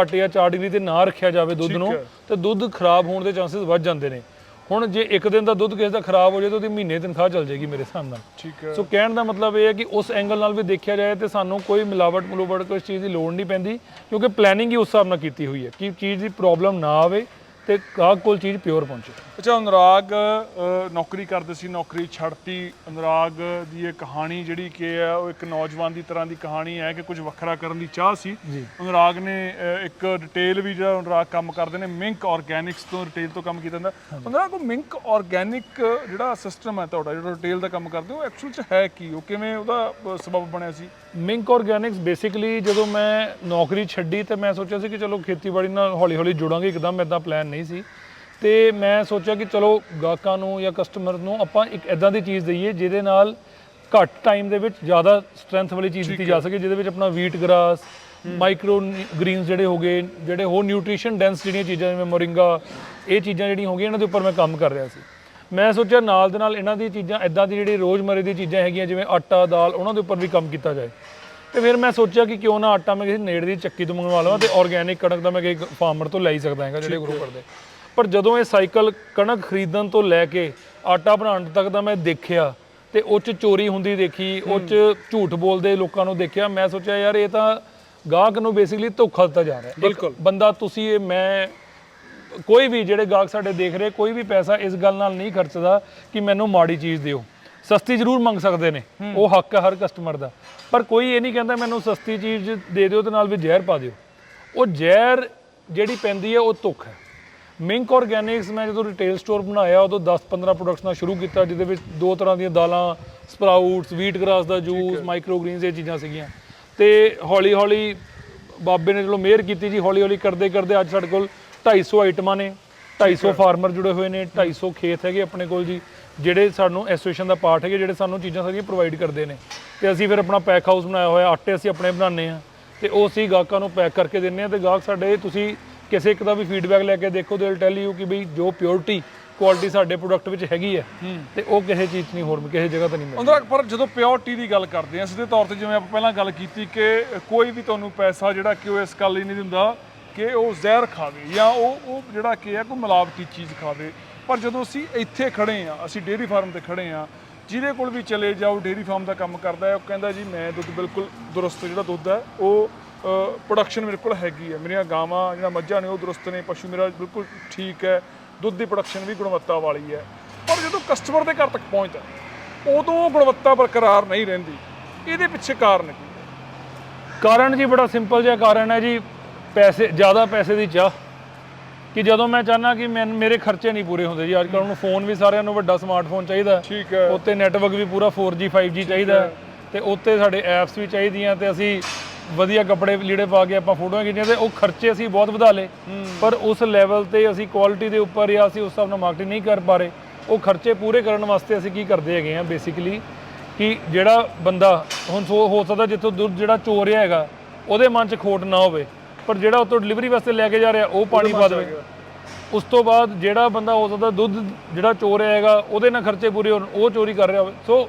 ਘੱਟ ਜਾਂ 4 ਡਿਗਰੀ ਤੇ ਨਾ ਰੱਖਿਆ ਜਾਵੇ ਦੁੱਧ ਨੂੰ ਤੇ ਦੁੱਧ ਖਰਾਬ ਹੋਣ ਦੇ ਚਾਂਸਸ ਵੱਧ ਜਾਂਦੇ ਨੇ। ਹੁਣ ਜੇ ਇੱਕ ਦਿਨ ਦਾ ਦੁੱਧ ਕਿਸੇ ਦਾ ਖਰਾਬ ਹੋ ਜਾਏ ਤਾਂ ਉਹਦੀ ਮਹੀਨੇ ਤਨਖਾਹ ਚੱਲ ਜਾਏਗੀ ਮੇਰੇ ਹਿਸਾਬ ਨਾਲ। ਠੀਕ ਹੈ। ਸੋ ਕਹਿਣ ਦਾ ਮਤਲਬ ਇਹ ਹੈ ਕਿ ਉਸ ਐਂਗਲ ਨਾਲ ਵੀ ਦੇਖਿਆ ਜਾਏ ਤੇ ਸਾਨੂੰ ਕੋਈ ਮਿਲਾਵਟ ਮਲੂਵਟ ਕੋਈ ਚੀਜ਼ ਦੀ ਲੋੜ ਨਹੀਂ ਪੈਂਦੀ ਕਿਉਂਕਿ ਪਲੈਨਿੰਗ ਹੀ ਉਸ ਹਿਸਾਬ ਨਾਲ ਕੀਤੀ ਹੋਈ ਹੈ ਕਿ ਚੀਜ਼ ਦੀ ਪ੍ਰੋਬਲਮ ਨਾ ਆਵੇ ਤੇ ਗਾਹਕ ਕੋਲ ਚੀਜ਼ ਪਿਓਰ ਪਹੁੰਚੇ। ਅੱਛਾ ਅਨੁਰਾਗ ਅ, ਨੌਕਰੀ ਕਰਦੇ ਸੀ ਨੌਕਰੀ ਛੱਡਤੀ। ਅਨੁਰਾਗ ਦੀ ਇਹ ਕਹਾਣੀ ਜਿਹੜੀ ਕਿ ਹੈ ਉਹ ਇੱਕ ਨੌਜਵਾਨ ਦੀ ਤਰ੍ਹਾਂ ਦੀ ਕਹਾਣੀ ਹੈ ਕਿ ਕੁਝ ਵੱਖਰਾ ਕਰਨ ਦੀ ਚਾਹ ਸੀ। ਜੀ। ਅਨੁਰਾਗ ਨੇ ਅ, ਇੱਕ ਡਿਟੇਲ ਵੀ ਜਿਹੜਾ ਅਨੁਰਾਗ ਕੰਮ ਕਰਦੇ ਨੇ ਮਿੰਕ ਆਰਗੈਨਿਕਸ ਤੋਂ ਰਿਟੇਲ ਤੋਂ ਕੰਮ ਕੀਤਾ ਜਾਂਦਾ। ਅਨੁਰਾਗ ਉਹ ਮਿੰਕ ਆਰਗੈਨਿਕ ਜਿਹੜਾ ਸਿਸਟਮ ਹੈ ਤੁਹਾਡਾ ਜਿਹੜਾ ਰਿਟੇਲ ਦਾ ਕੰਮ ਕਰਦੇ ਹੋ ਐਕਚੁਅਲ ਚ ਹੈ ਕੀ? ਉਹ ਕਿਵੇਂ ਉਹਦਾ ਅ, ਸਬਬ ਬਣਿਆ ਸੀ? ਮਿੰਕ ਆਰਗੈਨਿਕਸ ਬੇਸਿਕਲੀ ਜਦੋਂ ਮੈਂ ਨੌਕਰੀ ਛੱਡੀ ਤੇ ਮੈਂ ਸੋਚਿਆ ਸੀ ਕਿ ਚਲੋ ਖੇਤੀਬਾੜੀ ਨਾਲ ਹੌਲੀ ਹੌਲੀ ਜੁੜਾਂਗੇ ਇੱਕਦਮ ਇਦਾਂ ਪਲਾਨ ਨਹੀਂ ਸੀ। ਤੇ ਮੈਂ ਸੋਚਿਆ ਕਿ ਚਲੋ ਗਾਹਕਾਂ ਨੂੰ ਜਾਂ ਕਸਟਮਰ ਨੂੰ ਆਪਾਂ ਇੱਕ ਇਦਾਂ ਦੀ ਚੀਜ਼ ਦਈਏ ਜਿਹਦੇ ਨਾਲ ਘੱਟ ਟਾਈਮ ਦੇ ਵਿੱਚ ਜ਼ਿਆਦਾ ਸਟਰੈਂਥ ਵਾਲੀ ਚੀਜ਼ ਦਿੱਤੀ ਜਾ ਸਕੇ ਜਿਹਦੇ ਵਿੱਚ ਆਪਣਾ ਵੀਟ ਗ੍ਰਾਸ ਮਾਈਕਰੋ ਗ੍ਰੀਨਸ ਜਿਹੜੇ ਹੋਗੇ ਜਿਹੜੇ ਹੋਰ ਨਿਊਟ੍ਰੀਸ਼ਨ ਡੈਂਸ ਜਿਹੜੀਆਂ ਚੀਜ਼ਾਂ ਜਿਵੇਂ ਮੋਰਿੰਗਾ ਇਹ ਚੀਜ਼ਾਂ ਜਿਹੜੀਆਂ ਹੋਗੀਆਂ ਇਹਨਾਂ ਦੇ ਉੱਪਰ ਮੈਂ ਕੰਮ ਕਰ ਰਿਹਾ ਸੀ। ਮੈਂ ਸੋਚਿਆ ਨਾਲ ਦੇ ਨਾਲ ਇਹਨਾਂ ਦੀ ਚੀਜ਼ਾਂ ਇਦਾਂ ਦੀ ਜਿਹੜੀ ਰੋਜ਼ਮਰੇ ਦੀ ਚੀਜ਼ਾਂ ਹੈਗੀਆਂ ਜਿਵੇਂ ਆਟਾ ਦਾਲ ਉਹਨਾਂ ਦੇ ਉੱਪਰ ਵੀ ਕੰਮ ਕੀਤਾ ਜਾਏ। ਤੇ ਫਿਰ ਮੈਂ ਸੋਚਿਆ ਕਿ ਕਿਉਂ ਨਾ ਆਟਾ ਮੈਂ ਕਿਸੇ ਨੇੜੇ ਦੀ ਚੱਕੀ ਤੋਂ ਮੰਗਵਾ ਲਵਾਂ ਤੇ ਆਰਗੇਨਿਕ ਕਣਕ ਦਾ ਮੈਂ ਕਿਸੇ ਫਾਰਮਰ ਤੋਂ ਲੈ ਹੀ ਸਕਦਾ ਹੈਗਾ ਜਿਹੜੇ ਗਰੋ ਕਰਦੇ। ਪਰ ਜਦੋਂ ਇਹ ਸਾਈਕਲ ਕਣਕ ਖਰੀਦਣ ਤੋਂ ਲੈ ਕੇ ਆਟਾ ਬਣਾਉਣ ਤੱਕ ਦਾ ਮੈਂ ਦੇਖਿਆ ਤੇ ਉਹ ਚ ਚੋਰੀ ਹੁੰਦੀ ਦੇਖੀ ਉਹ ਚ ਝੂਠ ਬੋਲਦੇ ਲੋਕਾਂ ਨੂੰ ਦੇਖਿਆ ਮੈਂ ਸੋਚਿਆ ਯਾਰ ਇਹ ਤਾਂ ਗਾਹਕ ਨੂੰ ਬੇਸਿਕਲੀ ਧੋਖਾ ਦਿੱਤਾ ਜਾ ਰਿਹਾ। ਬਿਲਕੁਲ। ਬੰਦਾ ਤੁਸੀਂ ਇਹ ਮੈਂ ਕੋਈ ਵੀ ਜਿਹੜੇ ਗਾਹਕ ਸਾਡੇ ਦੇਖ ਰਹੇ ਕੋਈ ਵੀ ਪੈਸਾ ਇਸ ਗੱਲ ਨਾਲ ਨਹੀਂ ਖਰਚਦਾ ਕਿ ਮੈਨੂੰ ਮਾੜੀ ਚੀਜ਼ ਦਿਓ। ਸਸਤੀ ਜ਼ਰੂਰ ਮੰਗ ਸਕਦੇ ਨੇ। ਉਹ ਹੱਕ ਹੈ ਹਰ ਕਸਟਮਰ ਦਾ। ਪਰ ਕੋਈ ਇਹ ਨਹੀਂ ਕਹਿੰਦਾ ਮੈਨੂੰ ਸਸਤੀ ਚੀਜ਼ ਦੇ ਦਿਓ ਤੇ ਨਾਲ ਵੀ ਜ਼ਹਿਰ ਪਾ ਦਿਓ। ਉਹ ਜ਼ਹਿਰ ਜਿਹੜੀ ਪੈਂਦੀ ਹੈ ਉਹ ਤੁੱਖ ਹੈ। ਮਿੰਕ ਆਰਗੈਨਿਕਸ ਮੈਂ ਜਦੋਂ ਰਿਟੇਲ ਸਟੋਰ ਬਣਾਇਆ ਉਦੋਂ 10-15 ਪ੍ਰੋਡਕਟਸ ਨਾਲ ਸ਼ੁਰੂ ਕੀਤਾ ਜਿਹਦੇ ਵਿੱਚ ਦੋ ਤਰ੍ਹਾਂ ਦੀਆਂ ਦਾਲਾਂ ਸਪਰਾਊਟਸ ਵੀਟ ਗ੍ਰਾਸ ਦਾ ਜੂਸ ਮਾਈਕਰੋ ਗ੍ਰੀਨਸ ਇਹ ਚੀਜ਼ਾਂ ਸੀਗੀਆਂ। ਤੇ ਹੌਲੀ ਹੌਲੀ ਬਾਬੇ ਨੇ ਚਲੋ ਮਿਹਰ ਕੀਤੀ ਜੀ ਹੌਲੀ ਹੌਲੀ ਕਰਦੇ ਕਰਦੇ ਅੱਜ ਸਾਡੇ ਕੋਲ 250 ਆਈਟਮਾਂ ਨੇ। 250 ਫਾਰਮਰ ਜੁੜੇ ਹੋਏ ਨੇ 250 ਖੇਤ ਹੈਗੇ ਆਪਣੇ ਕੋਲ ਜੀ। ਜਿਹੜੇ ਸਾਨੂੰ ਐਸੋਸੀਏਸ਼ਨ ਦਾ ਪਾਰਟ ਹੈਗੇ ਜਿਹੜੇ ਸਾਨੂੰ ਚੀਜ਼ਾਂ ਸਾਰੀਆਂ ਪ੍ਰੋਵਾਈਡ ਕਰਦੇ ਨੇ। ਤੇ ਅਸੀਂ ਫਿਰ ਆਪਣਾ ਪੈਕ ਹਾਊਸ ਬਣਾਇਆ ਹੋਇਆ ਆਟੇ ਅਸੀਂ ਆਪਣੇ ਬਣਾਉਂਦੇ ਆ ਤੇ ਉਹ ਅਸੀਂ ਗਾਹਕਾਂ ਨੂੰ ਪੈਕ ਕਰਕੇ ਦਿੰਨੇ ਆ ਤੇ ਗਾਹਕ ਸਾਡੇ ਤੁਸੀਂ ਕਿਸੇ ਇੱਕ ਦਾ ਵੀ ਫੀਡਬੈਕ ਲੈ ਕੇ ਦੇਖੋ ਦੇ ਟੈਲ ਯੂ ਕਿ ਬਈ ਜੋ ਪਿਓਰਿਟੀ ਕੁਆਲਿਟੀ ਸਾਡੇ ਪ੍ਰੋਡਕਟ ਵਿੱਚ ਹੈਗੀ ਹੈ ਤੇ ਉਹ ਕਿਸੇ ਚੀਜ਼ 'ਚ ਨਹੀਂ ਹੋਰ ਕਿਸੇ ਜਗ੍ਹਾ ਤੇ ਨਹੀਂ ਮਿਲਦੀ। ਅੰਦਰ ਪਰ ਜਦੋਂ ਪਿਓਰਟੀ ਦੀ ਗੱਲ ਕਰਦੇ ਆ ਸਿੱਧੇ ਤੌਰ ਤੇ ਜਿਵੇਂ ਆਪਾਂ ਪਹਿਲਾਂ ਗੱਲ ਕੀਤੀ ਕਿ ਕੋਈ ਵੀ ਤੁਹਾਨੂੰ ਪੈਸਾ ਜਿਹੜਾ ਕਿ ਉਹ ਇਸ ਗੱਲ ਲਈ ਨਹੀਂ ਦਿੰਦਾ ਕਿ ਉਹ ਜ਼ਹਿਰ ਖਾਵੇ ਜਾਂ ਉਹ ਉਹ ਜਿਹੜਾ ਕਿ ਹੈ ਕੋਈ ਮਿਲਾਵਟੀ ਚੀਜ਼ ਖਾਵੇ। ਪਰ ਜਦੋਂ ਅਸੀਂ ਇੱਥੇ ਖੜੇ ਆ ਅਸੀਂ ਡੇਅਰੀ ਫਾਰਮ ਤੇ ਖੜੇ ਆ ਜਿਹਦੇ ਕੋਲ ਵੀ ਚਲੇ ਜਾਓ, ਡੇਅਰੀ ਫਾਰਮ ਦਾ ਕੰਮ ਕਰਦਾ ਹੈ, ਉਹ ਕਹਿੰਦਾ ਜੀ, ਮੈਂ ਦੁੱਧ ਬਿਲਕੁਲ ਦੁਰਸਤ ਜਿਹੜਾ ਦੁੱਧ ਹੈ, ਉਹ ਪ੍ਰੋਡਕਸ਼ਨ ਮੇਰੇ ਕੋਲ ਹੈਗੀ ਹੈ। ਮੇਰੀਆਂ ਗਾਵਾਂ ਜਿਹੜਾ ਮੱਝਾਂ ਨੇ, ਉਹ ਦੁਰਸਤ ਨੇ, ਪਸ਼ੂ ਮੇਰਾ ਬਿਲਕੁਲ ਠੀਕ ਹੈ, ਦੁੱਧ ਦੀ ਪ੍ਰੋਡਕਸ਼ਨ ਵੀ ਗੁਣਵੱਤਾ ਵਾਲੀ ਹੈ। ਪਰ ਜਦੋਂ ਕਸਟਮਰ ਦੇ ਘਰ ਤੱਕ ਪਹੁੰਚਦਾ ਉਦੋਂ ਗੁਣਵੱਤਾ ਬਰਕਰਾਰ ਨਹੀਂ ਰਹਿੰਦੀ। ਇਹਦੇ ਪਿੱਛੇ ਕਾਰਨ ਕੀ ਹੈ? ਕਾਰਨ ਜੀ, ਬੜਾ ਸਿੰਪਲ ਜਿਹਾ ਕਾਰਨ ਹੈ ਜੀ, ਪੈਸੇ, ਜ਼ਿਆਦਾ ਪੈਸੇ ਦੀ ਚਾਹ। ਕਿ ਜਦੋਂ ਮੈਂ ਚਾਹਨਾ ਕਿ ਮੈਨ ਮੇਰੇ ਖਰਚੇ ਨਹੀਂ ਪੂਰੇ ਹੁੰਦੇ ਜੀ। ਅੱਜ ਕੱਲ੍ਹ ਨੂੰ ਫੋਨ ਵੀ ਸਾਰਿਆਂ ਨੂੰ ਵੱਡਾ ਸਮਾਰਟਫੋਨ ਚਾਹੀਦਾ। ਠੀਕ ਹੈ। ਉੱਤੇ ਨੈਟਵਰਕ ਵੀ ਪੂਰਾ 4G 5G ਚਾਹੀਦਾ ਤੇ ਉੱਤੇ ਸਾਡੇ ਐਪਸ ਵੀ ਚਾਹੀਦੀਆਂ ਤੇ ਅਸੀਂ ਵਧੀਆ ਕੱਪੜੇ ਲੀੜੇ ਪਾ ਕੇ ਆਪਾਂ ਫੋਟੋਆਂ ਖਿੱਚੀਆਂ ਤੇ ਉਹ ਖਰਚੇ ਅਸੀਂ ਬਹੁਤ ਵਧਾ ਲਏ। ਪਰ ਉਸ ਲੈਵਲ ਤੇ ਅਸੀਂ ਕੁਆਲਿਟੀ ਦੇ ਉੱਪਰ ਜਾਂ ਅਸੀਂ ਉਸ ਹਿਸਾਬ ਨਾਲ ਮਾਰਕੀਟਿੰਗ ਨਹੀਂ ਕਰ ਪਾ ਰਹੇ ਉਹ ਖਰਚੇ ਪੂਰੇ ਕਰਨ ਵਾਸਤੇ ਅਸੀਂ ਕੀ ਕਰਦੇ ਹੈਗੇ ਆ ਬੇਸਿਕਲੀ ਕਿ ਜਿਹੜਾ ਬੰਦਾ ਹੁਣ ਹੋ ਸਕਦਾ ਜਿੱਥੋਂ ਦੁੱਧ ਜਿਹੜਾ ਚੋ ਰਿਹਾ ਹੈਗਾ ਉਹਦੇ ਮਨ 'ਚ ਖੋਟ ਨਾ ਹੋਵੇ। ਪਰ ਜਿਹੜਾ ਉਤੋਂ ਡਿਲੀਵਰੀ ਵਾਸਤੇ ਲੈ ਕੇ ਜਾ ਰਿਹਾ ਉਹ ਪਾਣੀ ਪਾ ਦੇਵੇ। ਉਸ ਤੋਂ ਬਾਅਦ ਜਿਹੜਾ ਬੰਦਾ ਹੋ ਸਕਦਾ ਦੁੱਧ ਜਿਹੜਾ ਚੋ ਰਿਹਾ ਹੈਗਾ ਉਹਦੇ ਨਾਲ ਖਰਚੇ ਪੂਰੇ ਹੋਣ ਉਹ ਚੋਰੀ ਕਰ ਰਿਹਾ ਹੋਵੇ। ਸੋ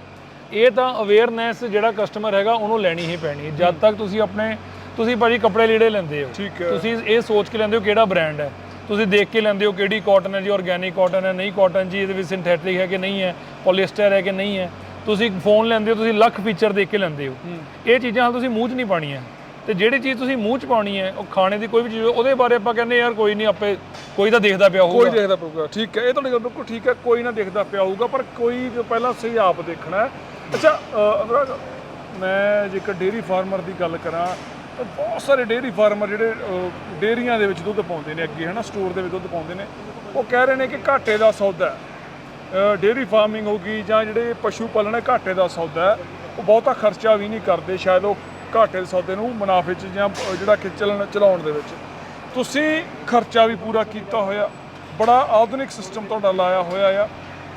ਇਹ ਤਾਂ ਅਵੇਅਰਨੈਸ ਜਿਹੜਾ ਕਸਟਮਰ ਹੈਗਾ ਉਹਨੂੰ ਲੈਣੀ ਹੀ ਪੈਣੀ ਹੈ। ਜਦ ਤੱਕ ਤੁਸੀਂ ਆਪਣੇ ਤੁਸੀਂ ਭਾਜੀ ਕੱਪੜੇ ਲੀੜੇ ਲੈਂਦੇ ਹੋ। ਤੁਸੀਂ ਇਹ ਸੋਚ ਕੇ ਲੈਂਦੇ ਹੋ ਕਿਹੜਾ ਬ੍ਰਾਂਡ ਹੈ। ਤੁਸੀਂ ਦੇਖ ਕੇ ਲੈਂਦੇ ਹੋ ਕਿਹੜੀ ਕਾਟਨ ਹੈ ਜੀ ਆਰਗੈਨਿਕ ਕਾਟਨ ਹੈ ਨਹੀਂ ਕਾਟਨ ਜੀ ਇਹਦੇ ਵਿੱਚ ਸਿੰਥੈਟਿਕ ਹੈ ਕਿ ਨਹੀਂ ਹੈ ਪੋਲੀਸਟਰ ਹੈ ਕਿ ਨਹੀਂ ਹੈ। ਤੁਸੀਂ ਫੋਨ ਲੈਂਦੇ ਹੋ ਤੁਸੀਂ ਲੱਖ ਫੀਚਰ ਦੇਖ ਕੇ ਲੈਂਦੇ ਹੋ। ਇਹ ਚੀਜ਼ਾਂ ਤੁਸੀਂ ਮੂੰਹ 'ਚ ਨਹੀਂ ਪਾਣੀਆਂ ਤੇ ਜਿਹੜੀ ਚੀਜ਼ ਤੁਸੀਂ ਮੂੰਹ 'ਚ ਪਾਉਣੀ ਹੈ ਉਹ ਖਾਣੇ ਦੀ ਕੋਈ ਵੀ ਚੀਜ਼ ਉਹਦੇ ਬਾਰੇ ਆਪਾਂ ਕਹਿੰਦੇ ਯਾਰ ਕੋਈ ਨਹੀਂ ਆਪੇ ਕੋਈ ਤਾਂ ਦੇਖਦਾ ਪਿਆ ਕੋਈ ਹੋਊਗਾ। ਦੇਖਦਾ ਪਊਗਾ ਠੀਕ ਹੈ ਇਹ ਤੁਹਾਡੀ ਗੱਲ ਬਿਲਕੁਲ ਠੀਕ ਹੈ ਕੋਈ ਨਾ ਦੇਖਦਾ ਪਿਆ ਹੋਊਗਾ ਪਰ ਕੋਈ ਜੋ ਪਹਿਲਾਂ ਸਹੀ ਆਪ ਦੇਖਣਾ ਹੈ। ਅੱਛਾ ਅਨੁਰਾਗ ਮੈਂ ਜੇਕਰ ਡੇਅਰੀ ਫਾਰਮਰ ਦੀ ਗੱਲ ਕਰਾਂ ਤਾਂ ਬਹੁਤ ਸਾਰੇ ਡੇਅਰੀ ਫਾਰਮਰ ਜਿਹੜੇ ਅ, ਡੇਅਰੀਆਂ ਦੇ ਵਿੱਚ ਦੁੱਧ ਪਾਉਂਦੇ ਨੇ ਅੱਗੇ ਹਨਾ ਸਟੋਰ ਦੇ ਵਿੱਚ ਦੁੱਧ ਪਾਉਂਦੇ ਨੇ ਉਹ ਕਹਿ ਰਹੇ ਨੇ ਕਿ ਘਾਟੇ ਦਾ ਸੌਦਾ ਹੈ। ਡੇਅਰੀ ਫਾਰਮਿੰਗ ਹੋ ਗਈ ਜਾਂ ਜਿਹੜੇ ਪਸ਼ੂ ਪਾਲਣ ਹੈ ਘਾਟੇ ਦਾ ਸੌਦਾ ਹੈ। ਉਹ ਬਹੁਤਾ ਖਰਚਾ ਵੀ ਨਹੀਂ ਕਰਦੇ ਸ਼ਾਇਦ ਉਹ ਘਾਟੇ ਦੇ ਸੌਦੇ ਨੂੰ ਮੁਨਾਫੇ 'ਚ ਜਾਂ ਜਿਹੜਾ ਕਿ ਚੱਲਣ, ਚਲਾਉਣ ਦੇ ਵਿੱਚ। ਤੁਸੀਂ ਖਰਚਾ ਵੀ ਪੂਰਾ ਕੀਤਾ ਹੋਇਆ, ਬੜਾ ਆਧੁਨਿਕ ਸਿਸਟਮ ਤੁਹਾਡਾ ਲਾਇਆ ਹੋਇਆ ਆ।